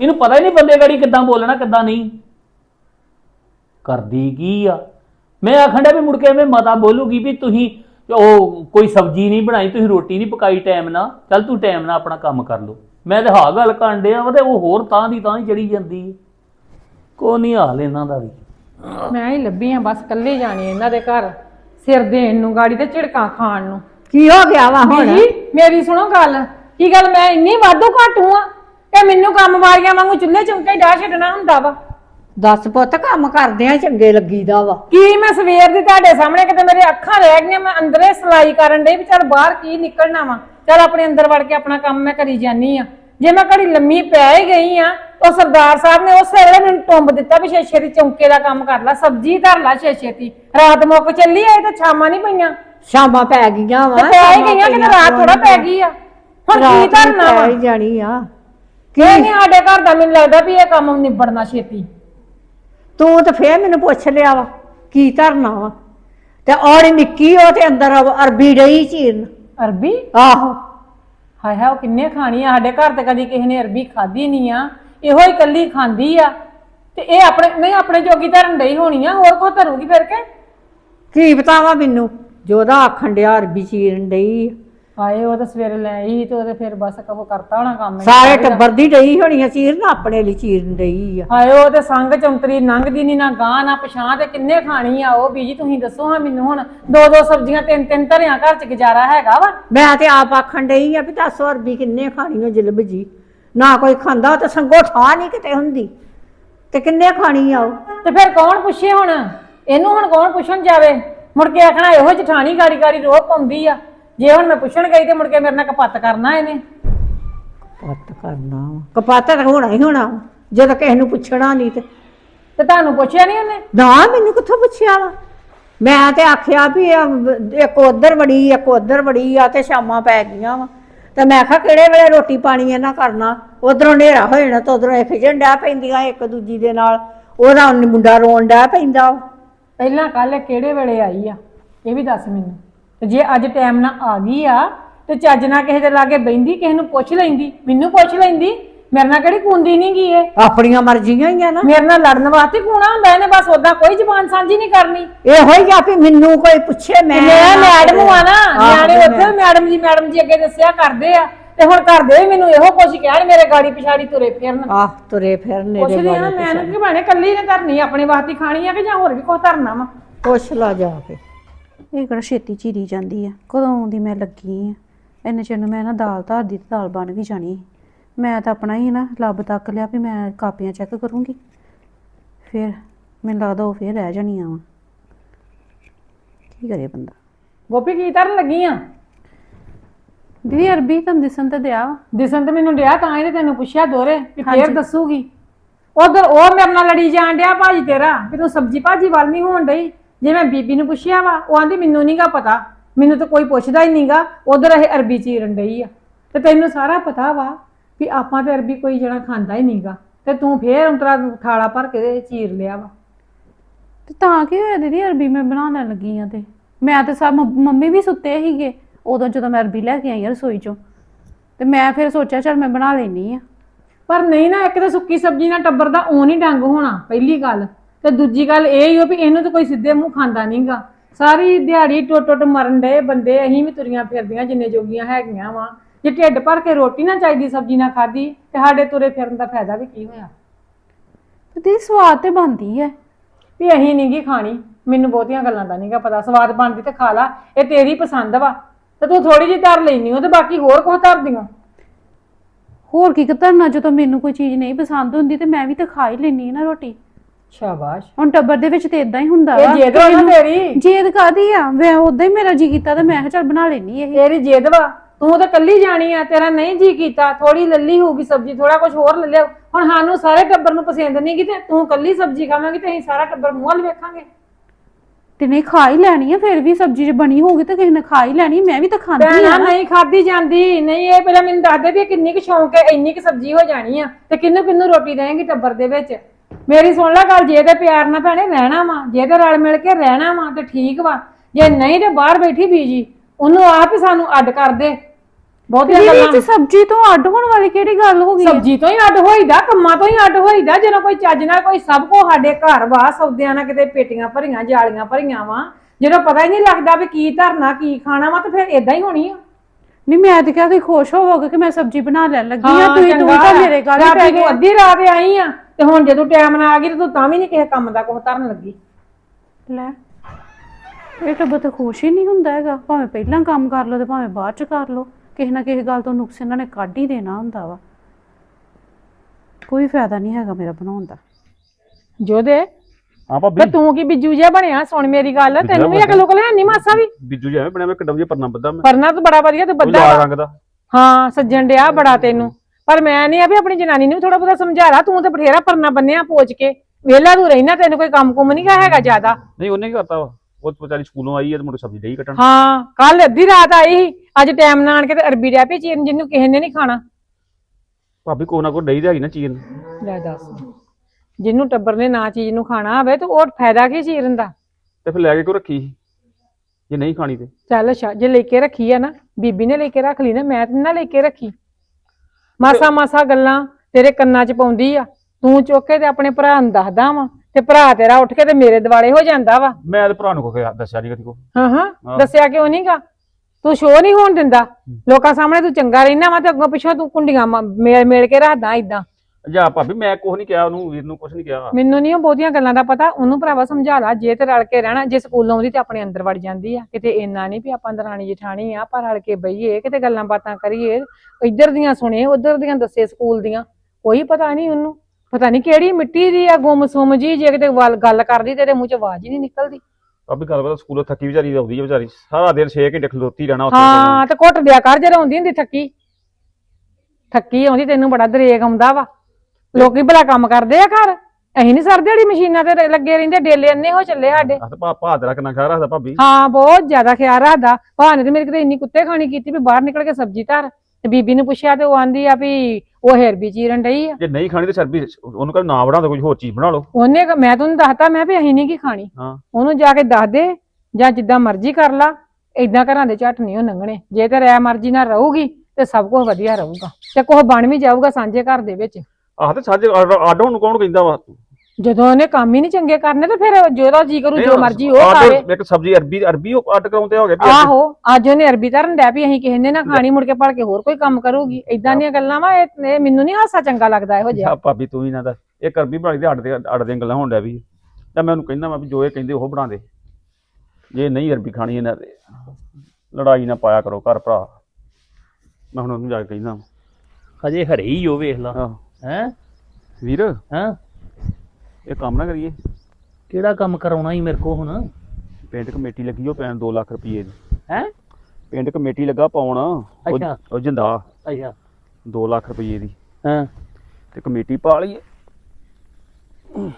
ਇਹਨੂੰ ਪਤਾ ਹੀ ਨਹੀਂ ਬੰਦੇ ਗਾੜੀ ਕਿੱਦਾਂ ਬੋਲਣਾ ਕਿੱਦਾਂ ਨਹੀਂ। ਕਰਦੀ ਕੀ ਆ? ਮੈਂ ਆਖਣ ਡਿਆ ਵੀ ਮੁੜ ਕੇ ਮੈਂ ਮਤਾ ਬੋਲੂਗੀ ਵੀ ਤੁਸੀਂ ਉਹ ਕੋਈ ਸਬਜ਼ੀ ਨਹੀਂ ਬਣਾਈ ਤੁਸੀਂ ਰੋਟੀ ਨਹੀਂ ਪਕਾਈ ਟਾਈਮ ਨਾਲ। ਚੱਲ ਤੂੰ ਟਾਈਮ ਨਾਲ ਆਪਣਾ ਕੰਮ ਕਰ ਲਓ। ਮੈਂ ਤੇ ਹਾਂ ਗੱਲ ਕਰਨ ਡਿਆ ਵਾ ਤੇ ਉਹ ਹੋਰ ਤਾਂ ਦੀ ਤਾਂ ਹੀ ਚੜੀ ਜਾਂਦੀ ਹੈ ਕੋ ਨਹੀਂ ਹਾਲ ਇਹਨਾਂ ਦਾ ਵੀ। ਮੈਂ ਹੀ ਲੱਭੀ ਆ ਬਸ ਕੱਲੇ ਜਾਣੀ ਇਹਨਾਂ ਦੇ ਘਰ। ਸਿਰ ਦੇਣ ਨੂੰ ਗਾੜੀ ਤੇ ਝਿੜਕਾਂ ਖਾਣ ਨੂੰ। ਕੀ ਹੋ ਗਿਆ ਵਾ ਹੁਣ? ਮੇਰੀ ਸੁਣੋ ਗੱਲ। ਕੀ ਗੱਲ ਮੈਂ ਇੰਨੀ ਵਾਧੂ ਘਾਟੂ ਆ ਕਿ ਮੈਨੂੰ ਕੰਮ ਵਾਲੀਆਂ ਵਾਂਗੂ ਚੁੱਲ੍ਹੇ ਚੌਂਕੇ ਡਾਹ ਛੱਡਣਾ ਹੁੰਦਾ ਵਾ। ਦੱਸ ਪੁੱਤ ਕੰਮ ਕਰਦੇ ਆ ਚੰਗੇ ਲੱਗੀਦਾ ਵਾ। ਕੀ ਮੈਂ ਸਵੇਰ ਦੀ ਤੁਹਾਡੇ ਸਾਹਮਣੇ ਕਿਤੇ ਮੇਰੇ ਅੱਖਾਂ ਰਹਿ ਗਈਆਂ ਮੈਂ ਅੰਦਰੇ ਸਲਾਈ ਕਰਨ ਡਈ ਵੀ ਚੱਲ ਬਾਹਰ ਕੀ ਨਿਕਲਣਾ ਵਾ। ਚੱਲ ਆਪਣੇ ਅੰਦਰ ਵੜ ਕੇ ਆਪਣਾ ਕੰਮ ਮੈਂ ਕਰੀ ਜਾਨੀ ਆ। ਜੇ ਮੈਂ ਘੜੀ ਲੰਮੀ ਪੈ ਹੀ ਗਈ ਆ ਤਾਂ ਸਰਦਾਰ ਸਾਹਿਬ ਨੇ ਉਸੇ ਵੇਲੇ ਮੈਨੂੰ ਟੁੰਬ ਦਿੱਤਾ ਵੀ ਛੇ ਦੀ ਚੌਂਕੇ ਦਾ ਕੰਮ ਕਰ ਲੈ ਸਬਜ਼ੀ ਧਰ ਲੈ ਛੇ ਛੇਤੀ। ਰਾਤ ਮੁੱਕ ਚੱਲੀ ਐ ਤੇ ਛਾਵਾਂ ਨਹੀਂ ਪਈਆਂ। ਸ਼ਾਮਾਂ ਪੈ ਗਈਆਂ ਵਾ ਤੇ ਪੈ ਹੀ ਗਈਆਂ ਕਿਤੇ ਰਾਤ ਥੋੜਾ ਪੈ ਗਈ ਆ। ਹੁਣ ਕੀ ਧਰਨਾ ਵਾ? ਜਾਣੀ ਆ। ਇਹ ਨਹੀਂ ਸਾਡੇ ਘਰ ਦਾ ਮੈਨੂੰ ਲੱਗਦਾ ਵੀ ਇਹ ਕੰਮ ਨਿਬੜਨਾ ਛੇਤੀ। ਤੂੰ ਤਾਂ ਫੇਰ ਮੈਨੂੰ ਪੁੱਛ ਲਿਆ ਵਾ ਕੀ ਧਰਨਾ ਵਾ? ਤੇ ਔਰ ਨਿੱਕੀ ਉਹ ਤੇ ਅੰਦਰ ਅਰਬੀ ਡਈ ਚੀਰਨ। ਅਰਬੀ? ਆਹੋ। ਹਾਏ ਹਾਏ ਉਹ ਕਿੰਨੇ ਖਾਣੀ ਆ ਸਾਡੇ ਘਰ ਤੇ ਕਦੀ ਕਿਸੇ ਨੇ ਅਰਬੀ ਖਾਧੀ ਨਹੀਂ ਆ। ਇਹੋ ਹੀ ਕੱਲੀ ਖਾਂਦੀ ਆ। ਤੇ ਇਹ ਆਪਣੇ ਨਹੀਂ ਆਪਣੇ ਜੋਗੀ ਧਰਨ ਡਈ ਹੋਣੀ ਆ ਹੋਰ ਕੋ ਧਰੂਗੀ ਫਿਰ ਕੇ? ਕੀ ਬਤਾਵਾ ਮੈਨੂੰ? ਜੋਦਾ ਆਖਣ ਡਿਆ ਅਰਬੀ ਚੀਰਨ ਡਈ ਹਾਏ ਉਹ ਤਾਂ ਸਵੇਰੇ ਲੈ ਆਈ ਤੇ ਉਹਦੇ ਫਿਰ ਬਸ ਕਹੋ ਕਰਤਾ ਹੋਣਾ ਕੰਮ ਸਾਰੇ ਟੱਬਰ ਦੀ ਡਈ ਹੋਣੀ ਆ ਚੀਰਨ ਆਪਣੇ ਲਈ ਚੀਰਨ ਡਈ ਆ। ਹਾਏ ਉਹ ਤੇ ਸੰਗ ਚੌਂਤਰੀ ਲੰਘਦੀ ਨਹੀਂ ਨਾ ਗਾਂ ਨਾ ਪਛਾਂ ਤੇ ਕਿੰਨੇ ਖਾਣੀ ਆ ਉਹ ਬੀਜੀ ਤੁਸੀਂ ਦੱਸੋ ਹਾਂ ਮੈਨੂੰ ਹੁਣ। ਦੋ ਦੋ ਸਬਜ਼ੀਆਂ ਤਿੰਨ ਤਿੰਨ ਧਰਿਆਂ ਘਰ ਚ ਗੁਜ਼ਾਰਾ ਹੈਗਾ ਵਾ? ਮੈਂ ਤੇ ਆਪ ਆਖਣ ਡਈ ਆ ਵੀ ਦੱਸ ਅਰਬੀ ਕਿੰਨੇ ਖਾਣੀ ਆ ਜਲਬ ਜੀ। ਨਾ ਕੋਈ ਖਾਂਦਾ ਤੇ ਸੰਗੋ ਠਾ ਨਹੀਂ ਕਿਤੇ ਹੁੰਦੀ। ਤੇ ਕਿੰਨੇ ਖਾਣੀ ਆ ਉਹ? ਤੇ ਫਿਰ ਕੌਣ ਪੁੱਛੇ ਹੁਣ? ਇਹਨੂੰ ਹੁਣ ਕੌਣ ਪੁੱਛਣ ਜਾਵੇ? ਮੁੜ ਕੇ ਆਖਣਾ ਇਹੋ ਜਠਾਣੀ ਗਾੜੀ ਗਾੜੀ ਰੋਹ ਪਾਉਂਦੀ ਆ। ਜੇ ਹੁਣ ਮੈਂ ਪੁੱਛਣ ਗਈ ਤੇ ਮੁੜ ਕੇ ਮੇਰੇ ਨਾਲ ਕਪੱਤ ਕਰਨਾ ਇਹਨੇ। ਕਪੱਤ ਕਰਨਾ ਵਾ। ਕਪੱਤ ਤਾਂ ਹੋਣਾ ਹੀ ਹੋਣਾ ਵਾ, ਜਦੋਂ ਕਿਸੇ ਨੂੰ ਪੁੱਛਣਾ ਨਹੀਂ ਤੇ ਤੇ ਤੁਹਾਨੂੰ ਪੁੱਛਿਆ ਨਹੀਂ ਉਹਨੇ? ਨਾ ਮੈਨੂੰ ਕਿੱਥੋਂ ਪੁੱਛਿਆ ਵਾ? ਮੈਂ ਤੇ ਆਖਿਆ ਵੀ ਇਹ ਇੱਕ ਉਧਰ ਵੜੀ ਇੱਕ ਉਧਰ ਵੜੀ ਆ ਤੇ ਸ਼ਾਮਾਂ ਪੈ ਗਈਆਂ ਵਾ। ਤੇ ਮੈਂ ਕਿਹਾ ਕਿਹੜੇ ਵੇਲੇ ਰੋਟੀ ਪਾਣੀ ਇਹਨਾਂ ਕਰਨਾ? ਉਧਰੋਂ ਹਨੇਰਾ ਹੋ ਜਾਣਾ ਤੇ ਉਧਰੋਂ ਇਹ ਖਿਜਣ ਡਿਆ ਪੈਂਦੀਆਂ ਇੱਕ ਦੂਜੀ ਦੇ ਨਾਲ। ਉਹਦਾ ਮੁੰਡਾ ਰੋਣ ਡਿਆ ਪੈਂਦਾ ਵਾ। ਪਹਿਲਾਂ ਕੱਲ ਕਿਹੜੇ ਵੇਲੇ ਆਈ ਆ? ਇਹ ਵੀ ਦੱਸ ਮੈਨੂੰ। ਤੇ ਜੇ ਅੱਜ ਟਾਈਮ ਨਾਲ ਆ ਗਈ ਆ, ਤੇ ਚੱਜ ਨਾਲ ਕਿਸੇ ਦੇ ਲਾਗੇ ਬੈਂਦੀ ਕਿਸੇ ਨੂੰ ਪੁੱਛ ਲੈਂਦੀ। ਮੈਨੂੰ ਪੁੱਛ ਲੈਂਦੀ। ਮੇਰੇ ਨਾਲ ਕਿਹੜੀ ਕੁੰਦੀ ਨਹੀਂ ਗਈ ਇਹ? ਆਪਣੀਆਂ ਮਰਜ਼ੀਆਂ ਹੀ ਆ ਨਾ। ਮੇਰੇ ਨਾਲ ਲੜਨ ਵਾਸਤੇ ਕੂਣਾ ਹੁੰਦਾ ਇਹਨੇ ਬਸ ਉਦਾਂ ਕੋਈ ਜ਼ਬਾਨ ਸਾਂਝੀ ਨਹੀਂ ਕਰਨੀ। ਇਹੋ ਹੀ ਆ ਵੀ ਮੈਨੂੰ ਕੋਈ ਪੁੱਛੇ ਮੈਂ ਮੈਂ ਮੈਡਮ ਆ ਨਾ ਆਹੋ ਨਿਆਣੇ ਤੇ ਉੱਥੇ ਮੈਡਮ ਜੀ ਮੈਡਮ ਜੀ ਅੱਗੇ ਦੱਸਿਆ ਕਰਦੇ ਆ। ਤੇ ਹੁਣ ਕਰਦੇ ਵੀ ਮੈਨੂੰ ਇਹੋ ਕੁਝ ਕਹਿਣ ਮੇਰੇ ਗਾੜੀ ਪਿਛਾੜੀ ਤੁਰੇ ਫਿਰਨ। ਆਹ ਤੁਰੇ ਫਿਰਨੇ ਦੇ ਪੁੱਛਦੀ ਆ ਨਾ ਮੈਂ ਕਿ ਭਾਣੇ ਕੱਲੀ ਨੇ ਧਰਨੀ ਆਪਣੇ ਵਾਸਤੇ ਖਾਣੀ ਆ ਕਿ ਜਾਂ ਹੋਰ ਵੀ ਕੁਝ ਧਰਨਾ ਵਾ? ਪੁੱਛ ਲਾ ਜਾ ਕੇ। ਇਹ ਕਿਹੜਾ ਛੇਤੀ ਚੀਰੀ ਜਾਂਦੀ ਆ? ਕਦੋਂ ਦੀ ਮੈਂ ਲੱਗੀ ਆ? ਇੰਨੇ ਚਿਰ ਨੂੰ ਮੈਂ ਨਾ ਦਾਲ ਧਰ ਦੀ ਤੇ ਦਾਲ ਬਣ ਵੀ ਜਾਣੀ ਸੀ। ਮੈਂ ਤਾਂ ਆਪਣਾ ਹੀ ਨਾ ਲੱਭ ਤੱਕ ਲਿਆ ਵੀ ਮੈਂ ਕਾਪੀਆਂ ਚੈੱਕ ਕਰੂੰਗੀ। ਫਿਰ ਮੈਨੂੰ ਲੱਗਦਾ ਉਹ ਫਿਰ ਰਹਿ ਜਾਣੀਆਂ ਵਾ। ਕੀ ਕਰੇ ਬੰਦਾ? ਗੋਪੀ ਕੀ ਧਰਨ ਲੱਗੀ ਆ? ਦੀਦੀ ਅਰਬੀ ਤੁਹਾਨੂੰ ਦਿਸਣ ਤੇ ਦਿਆ। ਦਿਸਣ ਤੇ ਮੈਨੂੰ ਡਿਆ ਤਾਂ ਇਹਨੇ ਤੈਨੂੰ ਪੁੱਛਿਆ ਦੋਰੇ ਵੀ ਫੇਰ ਦੱਸੂਗੀ। ਉਧਰ ਉਹ ਮੇਰੇ ਨਾਲ ਲੜੀ ਜਾਣ ਡਿਆ ਭਾਜੀ ਤੇਰਾ ਵੀ ਤੂੰ ਸਬਜੀ ਭਾਜੀ ਵੱਲ ਨਹੀਂ ਹੋਣ ਡਈ। ਜੇ ਮੈਂ ਬੀਬੀ ਨੂੰ ਪੁੱਛਿਆ ਵਾ ਉਹ ਆਂਦੀ ਮੈਨੂੰ ਨਹੀਂਗਾ ਪਤਾ। ਮੈਨੂੰ ਤਾਂ ਕੋਈ ਪੁੱਛਦਾ ਹੀ ਨਹੀਂਗਾ ਉਧਰ ਇਹ ਅਰਬੀ ਚੀਰਨ ਡਈ ਆ। ਤੇ ਤੈਨੂੰ ਸਾਰਾ ਪਤਾ ਵਾ। ਵੀ ਆਪਾਂ ਤੇ ਅਰਬੀ ਕੋਈ ਜਣਾ ਖਾਂਦਾ ਹੀ ਨਹੀਂਗਾ। ਤੇ ਤੂੰ ਫੇਰ ਉਂਤਰਾ ਥਾਲਾ ਭਰ ਕੇ ਚੀਰ ਲਿਆ ਵਾ। ਤੇ ਤਾਂ ਕੀ ਹੋਇਆ ਦੀਦੀ ਅਰਬੀ ਮੈਂ ਬਣਾਉਣ ਲੱਗੀ ਆ ਤੇ। ਮੈਂ ਤੇ ਸਭ ਮੰਮ- ਵੀ ਸੁੱਤੇ ਸੀਗੇ। ਉਦੋਂ ਜਦੋਂ ਮੈਂ ਅਰਬੀ ਲੈ ਕੇ ਆਈ ਆ ਰਸੋਈ ਚੋਂ। ਤੇ ਮੈਂ ਫਿਰ ਸੋਚਿਆ ਚਲ ਮੈਂ ਬਣਾ ਲੈਣੀ ਆ। ਪਰ ਨਹੀਂ ਨਾ ਇੱਕ ਤਾਂ ਸੁੱਕੀ ਸਬਜ਼ੀ ਨਾਲ ਟੱਬਰ ਦਾ ਉਹ ਨਹੀਂ ਡੰਗ ਹੋਣਾ ਪਹਿਲੀ ਗੱਲ। ਤੇ ਦੂਜੀ ਗੱਲ ਇਹ ਹੀ ਹੋ ਵੀ ਇਹਨੂੰ ਤਾਂ ਕੋਈ ਸਿੱਧੇ ਮੂੰਹ ਖਾਂਦਾ ਨਹੀਂਗਾ। ਸਾਰੀ ਦਿਹਾੜੀ ਟੁੱਟ ਟੁੱਟ ਮਰਨ ਡਏ ਬੰਦੇ ਅਸੀਂ ਵੀ ਤੁਰੀਆਂ ਫਿਰਦੀਆਂ ਜਿੰਨੇ ਜੋਗੀਆਂ ਹੈਗੀਆਂ ਵਾ। ਜੇ ਢਿੱਡ ਭਰ ਕੇ ਰੋਟੀ ਨਾ ਚਾਹੀਦੀ ਸਬਜ਼ੀ ਨਾ ਖਾਦੀ ਤੇ ਸਾਡੇ ਤੁਰੇ ਫਿਰਨ ਦਾ ਫਾਇਦਾ ਵੀ ਕੀ ਹੋਇਆ? ਤੇ ਦੀ ਸਵਾਦ ਤੇ ਬਣਦੀ ਹੈ ਵੀ ਅਸੀਂ ਨੀ ਗੀ ਖਾਣੀ ਮੈਨੂੰ ਬਹੁਤੀਆਂ ਗੱਲਾਂ ਦਾ ਨਹੀਂਗਾ ਪਤਾ। ਸਵਾਦ ਬਣਦੀ ਤੇ ਖਾ ਲਾ ਇਹ ਤੇਰੀ ਪਸੰਦ ਵਾ। ਤੇ ਤੂੰ ਥੋੜੀ ਜਿਹੀ ਧਰ ਲੈਣੀ ਹੋ ਤੇ ਬਾਕੀ ਹੋਰ ਕੁਝ ਧਰ ਦਿਓ ਹੋਰ ਕੀ ਕਰਨਾ ਜਦੋਂ ਮੈਨੂੰ ਕੋਈ ਚੀਜ਼ ਨਹੀਂ ਪਸੰਦ ਹੁੰਦੀ ਤੇ ਮੈਂ ਵੀ ਤਾਂ ਖਾ ਹੀ ਲੈਣੀ ਨਾ ਰੋਟੀ। ਸ਼ਾਬਾਸ਼। ਹੁਣ ਟੱਬਰ ਦੇ ਵਿੱਚ ਤੇ ਇਦਾਂ ਹੀ ਹੁੰਦਾ ਇਹ ਵਾ ਜਿੱਦ ਵਾ ਨਾ ਤੇਰੀ? ਜੇਦ ਕਾਦੀ ਆ? ਮੈਂ ਉਦਾਂ ਹੀ ਮੇਰਾ ਜੀ ਕੀਤਾ ਤੇ ਮੈਂ ਕਿਹਾ ਚੱਲ ਬਣਾ ਲੈਣੀ ਇਹ। ਤੇਰੀ ਜਿੱਦ ਵਾ? ਤੂੰ ਤਾਂ ਕੱਲੀ ਜਾਣੀ ਆ ਤੇਰਾ ਨਹੀਂ ਜੀ ਕੀਤਾ ਥੋੜੀ ਲੱਲੀ ਹੋਊਗੀ ਸਬਜ਼ੀ ਥੋੜਾ ਕੁਝ ਹੋਰ ਲੈ ਲਿਓ ਹੁਣ ਸਾਨੂੰ ਸਾਰੇ ਟੱਬਰ ਨੂੰ ਪਸੰਦ ਨਹੀਂ ਗੀ ਤੇ ਤੂੰ ਕੱਲੀ ਸਬਜ਼ੀ ਖਾਵਾਂਗੀ ਤੇ ਅਸੀਂ ਸਾਰਾ ਟੱਬਰ ਮੂੰਹ ਵੱਲ ਵੇਖਾਂਗੇ। ਤੇ ਨਹੀਂ ਖਾ ਹੀ ਲੈਣੀ ਆ ਫਿਰ ਵੀ ਸਬਜ਼ੀ ਜੇ ਬਣੀ ਹੋਊਗੀ ਤਾਂ ਕਿਸੇ ਨੇ ਖਾ ਹੀ ਲੈਣੀ ਮੈਂ ਵੀ ਤਾਂ ਖਾਂਦੀ ਭੈਣਾ ਆ ਨਹੀਂ ਖਾਦੀ ਜਾਂਦੀ। ਨਹੀਂ ਇਹ ਪਹਿਲਾਂ ਮੈਨੂੰ ਦੱਸ ਦੇ ਵੀ ਇਹ ਕਿੰਨੀ ਕੁ ਸ਼ੌਂਕ ਹੈ ਇੰਨੀ ਕੁ ਸਬਜ਼ੀ ਹੋ ਜਾਣੀ ਆ ਤੇ ਕਿੰਨੂੰ ਕਿੰਨੂੰ ਰੋਟੀ ਦੇਂਗੀ ਟੱਬਰ ਦੇ ਵਿੱਚ? ਮੇਰੀ ਸੁਣ ਲੈ ਗੱਲ ਜੇ ਤੇ ਪਿਆਰ ਨਾਲ ਭੈਣੇ ਰਹਿਣਾ ਵਾ ਜੇ ਤੇ ਰਲ ਮਿਲ ਕੇ ਰਹਿਣਾ ਵਾ ਤੇ ਠੀਕ ਵਾ। ਜੇ ਨਹੀਂ ਤੇ ਬਾਹਰ ਬੈਠੀ ਬੀਜੀ ਉਹਨੂੰ ਆਪ ਹੀ ਸਾਨੂੰ ਅੱਡ ਕਰ ਦੇ। ਬਹੁਤੀਆਂ ਇਹਦੇ ਗੱਲਾਂ। ਵਿੱਚ ਸਬਜ਼ੀ ਤੋਂ ਅੱਡ ਹੋਣ ਵਾਲੀ ਕਿਹੜੀ ਗੱਲ ਹੋ ਗਈ ਹੈ? ਸਬਜ਼ੀ ਤੋਂ ਹੀ ਅੱਡ ਹੋਈਦਾ ਕੰਮਾਂ ਤੋਂ ਹੀ ਅੱਡ ਹੋਈਦਾ ਜਦੋਂ ਕੋਈ ਚੱਜ ਨਾਲ ਕੋਈ ਸਭ ਕੋ ਸਾਡੇ ਘਰ ਵਾ ਸੌਦਿਆਂ ਨਾਲ ਕਿਤੇ ਪੇਟੀਆਂ ਭਰੀਆਂ ਜਾਲੀਆਂ ਭਰੀਆਂ ਵਾ ਜਦੋਂ ਪਤਾ ਹੀ ਨਹੀਂ ਲੱਗਦਾ ਵੀ ਕੀ ਧਰਨਾ ਕੀ ਖਾਣਾ ਵਾ ਤੇ ਫਿਰ ਇਦਾਂ ਹੀ ਹੋਣੀ ਆ। ਨਹੀਂ ਮੈਂ ਤੇ ਕਿਹਾ ਤੁਸੀਂ ਖੁਸ਼ ਹੋਵੋਗੇ ਕਿ ਮੈਂ ਸਬਜ਼ੀ ਬਣਾ ਲੈਣ ਲੱਗੀ ਆ ਤੁਸੀਂ ਤੂੰ ਤਾਂ। ਮੇਰੇ ਗੱਲ ਹੀ ਰਾਤੀ ਪੈ ਤੂੰ ਅੱਧੀ ਰਾਤ ਆਈ ਆ ਤੇ ਹੁਣ ਜਦੋਂ ਟਾਈਮ ਨਾਲ ਆ ਗਈ ਤੇ ਤੂੰ ਤਾਂ ਵੀ ਨਹੀਂ ਕਿਸੇ ਕੰਮ ਦਾ ਕੁਝ ਧਰਨ ਲੱਗੀ। ਲੈ ਇਹ ਤਾਂ ਤਾਂ ਖੁਸ਼ ਹੀ ਨਹੀਂ ਹੁੰਦਾ ਹੈਗਾ ਭਾਵੇਂ ਪਹਿਲਾਂ ਕੰਮ ਕਰ ਲਓ ਤੇ ਭਾਵੇਂ ਬਾਅਦ ਚ ਕਰ ਲਓ। ਕਿਸੇ ਨਾ ਕਿਸੇ ਗੱਲ ਤੋਂ ਨੁਕਸ ਇਹਨਾਂ ਨੇ ਕੱਢ ਹੀ ਦੇਣਾ ਹੁੰਦਾ ਵਾ। ਕੋਈ ਫਾਇਦਾ ਨਹੀਂ ਹੈਗਾ ਮੇਰਾ ਬਣਾਉਣ ਦਾ। ਜੋਦੇ ਹਾਂ ਭਾਬੀ ਤੇ ਤੂੰ ਕੀ ਬਿੱਜੂ ਜਿਹਾ ਬਣਿਆ? ਸੁਣ ਮੇਰੀ ਗੱਲ ਤੈਨੂੰ ਵੀ ਅਕਲ ਉਕਲ ਹੈ ਨਹੀਂ ਮਾਸਾ ਵੀ? ਬਿੱਜੂ ਜਿਹਾ ਬਣਿਆ ਮੈਂ ਕਿੱਡਾ ਵਧੀਆ ਪਰਨਾ ਬੱਦਾ ਮੈਂ। ਪਰਨਾ ਤਾਂ ਬੜਾ ਵਧੀਆ ਤੇ ਬੱਦਾ ਲਾਲ। ਰੰਗ ਦਾ। ਹਾਂ ਸੱਜਣ ਡਿਆ ਬੜਾ ਤੈਨੂੰ। ਪਰ ਮੈਂ ਨਹੀਂ ਆ ਵੀ ਆਪਣੀ ਜਨਾਨੀ ਨੂੰ ਥੋੜਾ ਬਹੁਤਾ ਸਮਝਾਰਾ ਤੂੰ ਤੇ ਬਥੇਰਾ ਪਰਨਾ ਬੰਨਿਆ ਪੋਚ ਕੇ। ਵੇਲਾ ਤੂੰ ਰਹਿਣਾ ਤੈਨੂੰ ਕੋਈ ਕੰਮ ਕੁਮ ਨਹੀਂ ਹੈਗਾ ਜ਼ਿਆਦਾ। ਨਹੀਂ ਉਹਨੇ ਕੀ ਕਰਤਾ ਉਹ ਵਿਚਾਰੀ ਸਕੂਲੋਂ ਆਈ ਹੈ ਤੇ ਮੁੰਡੇ ਸਬਜ਼ੀ ਡਈ ਕੱਟਣ। ਹਾਂ ਕੱਲ ਅੱਧੀ ਰਾਤ ਆਈ ਅੱਜ ਟਾਈਮ ਨਾਲ ਆਣ ਕੇ ਤੇ ਅਰਬੀ ਡਿਆ ਪਈ ਚੀਰਨ ਜਿਹਨੂੰ ਕਿਸੇ ਨੇ ਨਹੀਂ ਖਾਣਾ। ਭਾਬੀ ਕੋਈ ਨਾ ਕੋਈ ਡਈ ਹੈਗੀ ਨਾ ਚੀਨ। ਲੈ ਦੱਸ। ਜਿਹਨੂੰ ਟੱਬਰ ਨੇ ਨਾ ਚੀਜ਼ ਨੂੰ ਖਾਣਾ ਹੋਵੇ ਤੇ ਉਹ ਫਾਇਦਾ ਕੀ ਚੀਰਨ ਦਾ? ਤੇ ਫਿਰ ਲੈ ਕੇ ਕਿਉਂ ਰੱਖੀ ਸੀ? ਜੇ ਨਹੀਂ ਖਾਣੀ ਤੇ। ਚੱਲ ਅੱਛਾ ਜੇ ਲੈ ਕੇ ਰੱਖੀ ਆ ਨਾ ਬੀਬੀ ਨੇ ਲੈ ਕੇ ਰੱਖ ਲਈ ਨਾ ਮੈਂ ਤੇ ਨਾ ਲੈ ਕੇ ਰੱਖੀ। ਮਾਸਾ ਮਾਸਾ ਗੱਲਾਂ ਤੇਰੇ ਕੰਨਾਂ 'ਚ ਪਾਉਂਦੀ ਆ। ਤੂੰ ਚੁੱਕ ਕੇ ਤੇ ਆਪਣੇ ਭਰਾ ਨੂੰ ਦੱਸਦਾ ਵਾ ਤੇ ਭਰਾ ਤੇਰਾ ਉੱਠ ਕੇ ਤੇ ਮੇਰੇ ਦਿਵਾਲੇ ਹੋ ਜਾਂਦਾ ਵਾ। ਮੈਂ ਤੇ ਭਰਾ ਨੂੰ ਕੋ ਦੱਸਿਆ ਨਹੀਂ ਕਦੀ ਕੋ ਹਾਂ ਹਾਂ ਹਾਂ। ਦੱਸਿਆ ਕਿਉਂ ਨਹੀਂਗਾ ਤੂੰ ਸ਼ੋਅ ਨਹੀਂ ਹੋਣ ਦਿੰਦਾ। ਲੋਕਾਂ ਸਾਹਮਣੇ ਤੂੰ ਚੰਗਾ ਰਹਿਣਾ ਵਾ ਤੇ ਅੱਗੋਂ ਪਿੱਛੋਂ ਤੂੰ ਕੁੰਡੀਆਂ ਮੇਲ ਮੇਲ ਕੇ ਰੱਖਦਾ ਇਦਾਂ ਜਾ ਭਾਬੀ ਮੈਂ ਕੁਛ ਨਹੀਂ ਕਿਹਾ ਉਹਨੂੰ ਵੀਰ ਨੂੰ ਕੁਛ ਨਹੀਂ ਕਿਹਾ। ਮੈਨੂੰ ਨਹੀਂ ਉਹ ਬਹੁਤੀਆਂ ਗੱਲਾਂ ਦਾ ਪਤਾ ਉਹਨੂੰ ਭਰਾਵਾ ਸਮਝਾ ਲਾ ਜੇ ਤੇ ਰਲ ਕੇ ਰਹਿਣਾ ਜੇ ਸਕੂਲੋਂ ਆਉਂਦੀ ਤੇ ਆਪਣੇ ਅੰਦਰ ਵੜ ਜਾਂਦੀ ਆ। ਕਿਤੇ ਇੰਨਾ ਨਹੀਂ ਵੀ ਆਪਾਂ ਦਰਾਣੀ ਜਠਾਣੀ ਆ ਪਰ ਰਲ ਕੇ ਬਈਏ ਕਿਤੇ ਗੱਲਾਂ ਬਾਤਾਂ ਕਰੀਏ। ਇੱਧਰ ਦੀਆਂ ਸੁਣੇ ਉੱਧਰ ਦੀਆਂ ਦੱਸੇ ਸਕੂਲ ਦੀਆਂ ਕੋਈ ਪਤਾ ਨਹੀਂ ਉਹਨੂੰ। ਪਤਾ ਨਹੀਂ ਕਿਹੜੀ ਮਿੱਟੀ ਦੀ ਆ ਗੁੰਮ ਸੁੰਮ ਜੀ ਜੇ ਕਿਤੇ ਗੱਲ ਕਰਦੀ ਤੇ ਇਹਦੇ ਮੂੰਹ ਚ ਆਵਾਜ਼ ਹੀ ਨਹੀਂ ਨਿਕਲਦੀ। ਭਾਬੀ ਗੱਲ ਪਤਾ ਸਕੂਲੋਂ ਥੱਕੀ ਵਿਚਾਰੀ ਆਉਂਦੀ ਹੈ ਵਿਚਾਰੀ। ਸਾਰਾ ਦਿਨ 6 ਘੰਟੇ ਖਲੋਤੀ ਰਹਿਣਾ ਉੱਥੇ ਹਾਂ ਤੇ ਘੁੱਟ ਦਿਆ ਕਰ ਜਦੋਂ ਆਉਂਦੀ ਹੁੰਦੀ ਥੱਕੀ। ਥੱਕੀ ਆਉਂਦੀ ਤੈਨੂੰ ਬੜਾ ਦਰੇਕ ਆਉਂਦਾ ਵਾ। ਲੋਕੀ ਭਲਾ ਕੰਮ ਕਰਦੇ ਆ ਘਰ। ਅਸੀਂ ਨਹੀਂ ਸਰ ਦਿਹਾੜੀ ਮਸ਼ੀਨਾਂ ਤੇ ਲੱਗੇ ਰਹਿੰਦੇ ਡੇਲੇ ਅੰਨੇ ਹੋ ਚੱਲੇ ਸਾਡੇ। ਹੱਥ ਭਾ ਭਾ ਤੇਰਾ ਕਿੰਨਾ ਖਿਆਲ ਰੱਖਦਾ ਭਾਬੀ। ਹਾਂ ਬਹੁਤ ਜ਼ਿਆਦਾ ਖਿਆਲ ਰੱਖਦਾ। ਭਾਣੇ ਤੇ ਮੇਰੇ ਕਿਤੇ ਇੰਨੀ ਕੁੱਤੇ ਖਾਣੀ ਕੀਤੀ ਵੀ ਬਾਹਰ ਨਿਕਲ ਕੇ ਸਬਜ਼ੀ ਧਰ। ਤੇ ਬੀਬੀ ਨੂੰ ਪੁੱਛਿਆ ਤੇ ਉਹ ਆਂਦੀ ਆ ਵੀ ਉਹ ਹੈਰਬੀ ਚੀਰਨ ਡਈ ਆ। ਜੇ ਨਹੀਂ ਖਾਣੀ ਤੇ ਸਰਬੀ ਉਹਨੂੰ ਕਹਿੰਦਾ ਨਾ ਬਣਾ ਦੇ ਕੋਈ ਹੋਰ ਚੀਜ਼ ਬਣਾ ਲਓ। ਉਹਨੇ ਕ- ਮੈਂ ਤੁਹਾਨੂੰ ਦੱਸਤਾ ਮੈਂ ਵੀ ਅਸੀਂ ਨਹੀਂ ਕੀ ਖਾਣੀ। ਹਾਂ। ਉਹਨੂੰ ਜਾ ਕੇ ਦੱਸ ਦੇ ਜਾਂ ਜਿੱਦਾਂ ਮਰਜ਼ੀ ਕਰ ਲਾ ਏਦਾਂ ਘਰਾਂ ਦੇ ਝੱਟ ਨਹੀਂ ਉਹ ਲੰਘਣੇ ਜੇ ਤੇ ਰਾਇ ਮਰਜ਼ੀ ਨਾਲ ਰਹੂਗੀ ਤੇ ਸਭ ਕੁਝ ਵਧੀਆ ਰਹੂਗਾ। ਤੇ ਕੁਝ ਬਣ ਵੀ ਜਾਊਗਾ ਸਾਂਝੇ ਘਰ ਦੇ ਵਿੱਚ। ਆਹ ਤੇ ਸਾਜੇ ਹੋਣ ਨੂੰ ਕੌਣ ਕਹਿੰਦਾ ਵਾ? ਜਦੋਂ ਉਹਨੇ ਕੰਮ ਹੀ ਨਹੀਂ ਚੰਗੇ ਕਰਨੇ ਤੇ ਫਿਰ ਜਿਹੜਾ ਜੀ ਕਰੂ ਜੋ ਮਰਜ਼ੀ ਉਹ ਖਾਵੇ ਇੱਕ ਸਬਜ਼ੀ ਅਰਬੀ ਅਰਬੀ ਉਹ ਅੱਡ ਕਰਾਉਂਦੇ ਹੋ ਗਏ ਵੀ ਆਹੋ ਅੱਜ ਉਹਨੇ ਅਰਬੀ ਧਰਨ ਡੈ ਵੀ ਅਸੀਂ ਕਿਸੇ ਨੇ ਨਾ ਖਾਣੀ ਮੁੜ ਕੇ ਭੜ ਕੇ ਹੋਰ ਕੋਈ ਕੰਮ ਕਰੂਗੀ। ਇਦਾਂ ਦੀਆਂ ਗੱਲਾਂ ਵਾ ਇਹ ਮੈਨੂੰ ਨਹੀਂ ਹਾਸਾ ਚੰਗਾ ਲੱਗਦਾ ਇਹੋ ਜਿਹਾ। ਭਾਬੀ ਤੂੰ ਹੀ ਨਾ ਦੱਸ ਇਹ ਅਰਬੀ ਬਣਾਈ ਤੇ ਅੱਡ ਦੇ ਅੱਡ ਦੀਆਂ ਗੱਲਾਂ ਹੋਣ ਡਿਆ ਵੀ। ਤਾਂ ਮੈਂ ਉਹਨੂੰ ਕਹਿੰਦਾ ਵਾ ਵੀ ਜੋ ਇਹ ਕਹਿੰਦੇ ਉਹ ਬਣਾ ਦੇ। ਜੇ ਨਹੀਂ ਅਰਬੀ ਖਾਣੀ ਇਹਨਾਂ ਦੇ ਲੜਾਈ ਨਾ ਪਾਇਆ ਕਰੋ ਘਰ ਭਰਾ। ਮੈਂ ਹੁਣ ਉਹਨੂੰ ਜਾ ਕੇ ਕਹਿੰਦਾ ਹਜੇ ਹਰੇ ਹੀ ਉਹ ਵੇਖ ਲਾ। ਹੈ? ਵੀਰ? ਹਾਂ? ਇਹ ਕੰਮ ਨਾ ਕਰੀਏ। ਕਿਹੜਾ ਕੰਮ ਕਰਾਉਣਾ ਹੀ ਮੇਰੇ ਕੋ ਹੁਣ? ਪਿੰਡ ਕਮੇਟੀ ਲੱਗੀ ਉਹ ਪੈਣ 2 ਲੱਖ ਰੁਪਏ ਦੀ। ਹੈ? ਪਿੰਡ ਕਮੇਟੀ ਲੱਗਾ ਪਾਉਣ ਉਹ- ਅੱਛਾ। ਉਹ ਜਿੰਦਾ। ਅੱਛਾ। 2 ਲੱਖ ਰੁਪਏ ਦੀ। ਹਾਂ। ਤੇ ਕਮੇਟੀ ਪਾ ਲਈਏ।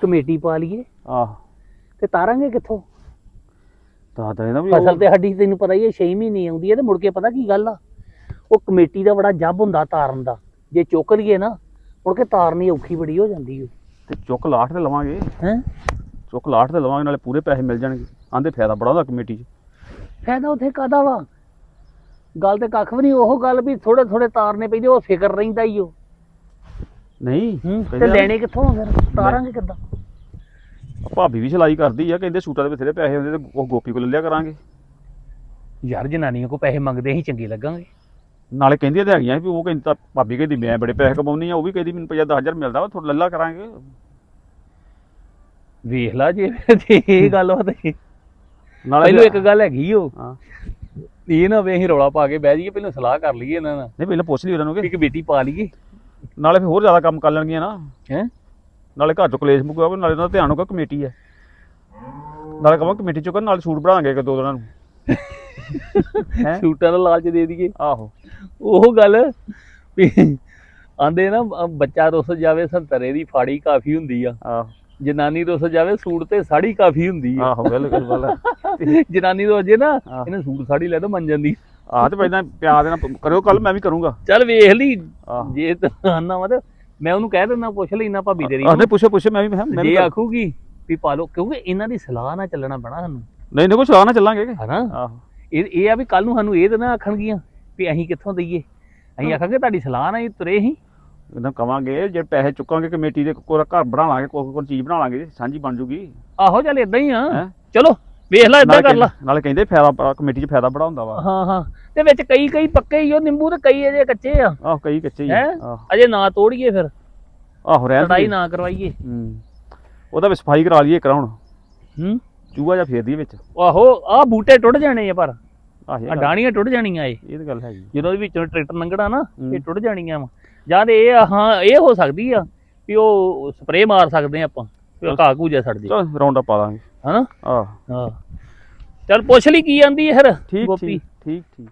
ਕਮੇਟੀ ਪਾ ਲਈਏ? ਆਹ। ਤੇ ਤਾਰਾਂਗੇ ਕਿੱਥੋਂ? ਤਾਂ ਤਾਂ ਇਹਦਾ ਵੀ ਫਸਲ ਤੇ ਸਾਡੀ ਤੈਨੂੰ ਪਤਾ ਹੀ ਹੈ 6 ਮਹੀਨੇ ਆਉਂਦੀ ਹੈ ਤੇ ਮੁੜ ਕੇ ਪਤਾ ਕੀ ਗੱਲ ਆ? ਉਹ ਕਮੇਟੀ ਦਾ ਬੜਾ ਜੱਬ ਹੁੰਦਾ ਤਾਰਨ ਦਾ। ਜੇ ਚੁੱਕ ਲਈਏ ਨਾ ਮੁੜ ਕੇ ਤਾਰਨੀ ਔਖੀ ਬੜੀ ਹੋ ਜਾਂਦੀ ਓ। ਤੇ ਚੁੱਕ ਲਾਠ ਤੇ ਲਵਾਂਗੇ। ਹੈ? ਚੁੱਕ ਲਾਠ ਤੇ ਲਵਾਂਗੇ ਨਾਲੇ ਪੂਰੇ ਪੈਸੇ ਮਿਲ ਜਾਣਗੇ। ਆਂਦੇ ਫਾਇਦਾ ਬੜਾ ਹੁੰਦਾ ਕਮੇਟੀ 'ਚ। ਫਾਇਦਾ ਉੱਥੇ ਕਾਦਾ ਵਾ? ਗੱਲ ਤੇ ਕੱਖ ਵੀ ਨਹੀਂ ਉਹ ਗੱਲ ਵੀ ਥੋੜੇ ਥੋੜੇ ਤਾਰਨੇ ਪੈਂਦੇ ਉਹ ਫਿਕਰ ਰਹਿੰਦਾ ਹੀ ਉਹ ਨਹੀਂ ਹੂੰ? ਤੇ ਲੈਣੇ ਕਿੱਥੋਂ ਫਿਰ? ਤਾਰਾਂਗੇ ਕਿੱਦਾਂ? ਭਾਬੀ ਵੀ ਸਿਲਾਈ ਕਰਦੀ ਆ ਕਹਿੰਦੇ ਸੂਟਾਂ ਦੇ ਬਥੇਰੇ ਪੈਸੇ ਹੁੰਦੇ ਤੇ ਉਹ ਗੋਪੀ ਕੋਲ ਲਿਆ ਕਰਾਂਗੇ। ਯਾਰ ਜਨਾਨੀਆਂ ਕੋ ਪੈਸੇ ਮੰਗਦੇ ਅਸੀਂ ਚੰਗੇ ਲੱਗਾਂਗੇ। ਨਾਲੇ ਕਹਿੰਦੀਆਂ ਤੇ ਹੈਗੀਆਂ ਵੀ ਉਹ ਕਹਿੰਦੀ ਤਾਂ ਭਾਬੀ ਕਹਿੰਦੀ ਮੈਂ ਬੜੇ ਪੈਸੇ ਕਮਾਉਣੀ ਆ ਉਹ ਵੀ ਕਹਿੰਦੀ ਮੈਨੂੰ ਪੰਜਾਹ 10000 ਮਿਲਦਾ ਵਾ ਥੋੜਾ ਲੱਲਾ ਕਰਾਂਗੇ। ਵੇਖ ਲਾ ਜੇ ਜੇ ਇਹ ਗੱਲ ਵਾ ਤੇ। ਨਾਲੇ ਪਹਿਲਾਂ ਇੱਕ ਗੱਲ ਹੈਗੀ ਓ। ਹਾਂ। ਇਹ ਨਾ ਵੇ ਅਸੀਂ ਰੌਲਾ ਪਾ ਕੇ ਬਹਿ ਜਾਈਏ ਪਹਿਲਾਂ ਸਲਾਹ ਕਰ ਲਈਏ ਇਹਨਾਂ ਨਾਲ। ਨਹੀਂ ਪਹਿਲਾਂ ਪੁੱਛ ਲਈ ਉਹਨਾਂ ਨੂੰ ਕਿ ਇੱਕ ਬੇਟੀ ਪਾ ਲਈਏ। ਨਾਲੇ ਫਿਰ ਹੋਰ ਜ਼ਿਆਦਾ ਕੰਮ ਕਰ ਲੈਣਗੀਆਂ ਨਾ। ਹੈ? ਨਾਲੇ ਘਰ ਚੋਂ ਕਲੇਸ਼ ਮੁਕਾ ਨਾਲੇ ਉਹਨਾਂ ਦਾ ਧਿਆਨ ਹੋਗਾ ਕਮੇਟੀ ਹੈ ਨਾਲੇ ਕਹਾਂ ਕਮੇਟੀ ਚੋਂ ਕਰ ਨਾਲ ਸੂਟ ਬਣਾਵਾਂਗੇ ਕਿ ਦੋ ਦਿਨਾਂ ਨੂੰ। ਹੈ? ਸੂਟਾਂ ਦਾ ਲਾਲਚ ਦੇ ਦਈਏ। ਆਹੋ। ਉਹ ਗੱਲ ਆਂਦੇ ਨਾ ਅ, ਬੱਚਾ ਰੁੱਸ ਜਾਵੇ ਸੰਤਰੇ ਦੀ ਫਾੜੀ ਕਾਫੀ ਹੁੰਦੀ ਆ। ਆਹੋ। ਜਨਾਨੀ ਰੁੱਸ ਜਾਵੇ ਸੂਟ ਤੇ ਸਾੜੀ ਕਾਫੀ ਹੁੰਦੀ ਆ। ਆਹੋ ਬਿਲਕੁਲ ਗੱਲ ਜਨਾਨੀ ਰੁੱਸ ਜੇ ਨਾ ਆਹ। ਇਹਨੇ ਸੂਟ ਸਾੜੀ ਲੈ ਤਾਂ ਮੰਨ ਜਾਂਦੀ। ਆਹ ਤੇ ਪਹਿਲਾਂ ਪਿਆਰ ਦੇ ਨਾਲ ਕਰਿਓ ਕੱਲ ਮੈਂ ਵੀ ਕਰੂੰਗਾ। ਚੱਲ ਵੇਖ ਲਈ। ਆਹ। ਜੇ ਤਾਂ ਆਨਾ ਵਾ ਤੇ ਮੈਂ ਉਹਨੂੰ ਕਹਿ ਦਿੰਦਾ ਪੁੱਛ ਲੈਣਾ ਭਾਬੀ ਤੇਰੀ ਆਹ ਨਹੀਂ ਪੁੱਛੋ ਪੁੱਛੋ ਮੈਂ ਵੀ ਮੈਂ ਮੈਂ ਵੀ ਜੇ ਕਰ- ਆਖੂਗੀ ਵੀ ਪਾ ਲਓ ਕਿਉਂਕਿ ਇਹਨਾਂ ਦੀ ਸਲਾਹ ਨਾਲ ਚੱਲਣਾ ਪੈਣਾ ਸਾਨੂੰ। ਨਹੀਂ ਨਹੀਂ ਕੁਛ ਆਣਾ ਚੱਲਾਂਗੇ। ਹਨਾ? ਆਹੋ। ਇਹ ਇਹ ਆ ਵੀ ਕੱਲ ਨੂੰ ਸਾਨੂੰ ਇਹ ਤਾਂ ਨਾ ਆਖਣਗੀਆਂ ਵੀ ਅਸੀਂ ਕਿੱਥੋਂ ਦਈਏ। ਅਸੀਂ ਆਖਾਂਗੇ ਤੁਹਾਡੀ ਸਲਾਹ ਨਾਲ ਹੀ ਤੁਰੇ ਸੀ ਇਹਨਾਂ ਕਵਾਂਗੇ ਜੇ ਪੈਸੇ ਚੁੱਕਾਂਗੇ ਕਮੇਟੀ ਦੇ ਕੋਈ ਘਰ ਬਣਾ ਲਾਂਗੇ ਕੋਈ ਕੋਈ ਚੀਜ਼ ਬਣਾ ਲਾਂਗੇ ਸਾਂਝੀ ਬਣ ਜੂਗੀ। ਆਹੋ ਚੱਲ ਇਦਾਂ ਹੀ ਆ। ਹੈਂ? ਚਲੋ ਵੇਖ ਲੈ ਇਦਾਂ ਨਾਲੇ ਕਰ ਲਾ। ਕਹਿੰਦੇ- ਨਾਲੇ ਕਹਿੰਦੇ ਫਾਇਦਾ ਬੜਾ- ਕਮੇਟੀ 'ਚ ਫਾਇਦਾ ਬੜਾ ਹੁੰਦਾ ਵਾ। ਹਾਂ ਹਾਂ। ਤੇ ਵਿੱਚ ਕਈ ਕਈ ਪੱਕੇ ਹੀ ਉਹ ਨਿੰਬੂ ਤੇ ਕਈ ਅਜੇ ਕੱਚੇ ਆ। ਆਹ ਕਈ ਕੱਚੇ ਹੀ ਆ। ਹੈਂ? ਆਹੋ। ਅਜੇ ਨਾ ਤੋੜੀਏ ਫਿਰ। ਆਹੋ ਰਹਿਣ ਲੜਾਈ ਦੇ। ਨਾ ਕਰਵਾਈਏ। ਹੂੰ। ਉਹਦਾ ਵੀ ਸਫ਼ਾਈ ਕਰਾ ਲਈਏ ਕਰਾਉਣ ਹੂੰ? ਚੂਹਾ ਜਾਂ ਫੇਰ ਦੀ ਵਿੱਚ। ਆਹੋ ਆ ਬੂਟੇ ਟੁੱਟ ਜਾਣੇ ਆ ਪਰ। ਆਹ ਆ ਡਾਣੀਆਂ ਟੁੱਟ ਜਾਣੀਆਂ ਏ ਇਹ ਤਾਂ ਗੱਲ ਹੈਗੀ। ਜਦੋਂ ਇਹਦੇ ਵਿੱਚੋਂ ਟਰੈਕਟਰ ਲੰਘਣਾ ਨਾ। ਇਹ ਟੁੱਟ ਜਾਣੀਆਂ ਵਾ। ਜਾਂ ਤੇ ਇਹ ਹਾਂ ਇਹ ਹੋ ਸਕਦੀ ਆ ਵੀ ਉਹ ਸਪਰੇਅ ਮਾਰ ਸਕਦੇ ਆ ਆਪਾਂ ਵੀ ਘਾਹ ਘੂ ਜਿਹਾ ਸੜ ਜੇ। ਚਲ ਰੌਂਡ ਅਪ ਪਾ ਦਾਂਗੇ। ਹਨਾ? ਆਹ। ਹਾਂ। ਚੱਲ ਪੁੱਛ ਲਈ ਕੀ ਆਂਦੀ ਹੈ ਫਿਰ ਠੀਕ ਠੀਕ ਠੀਕ।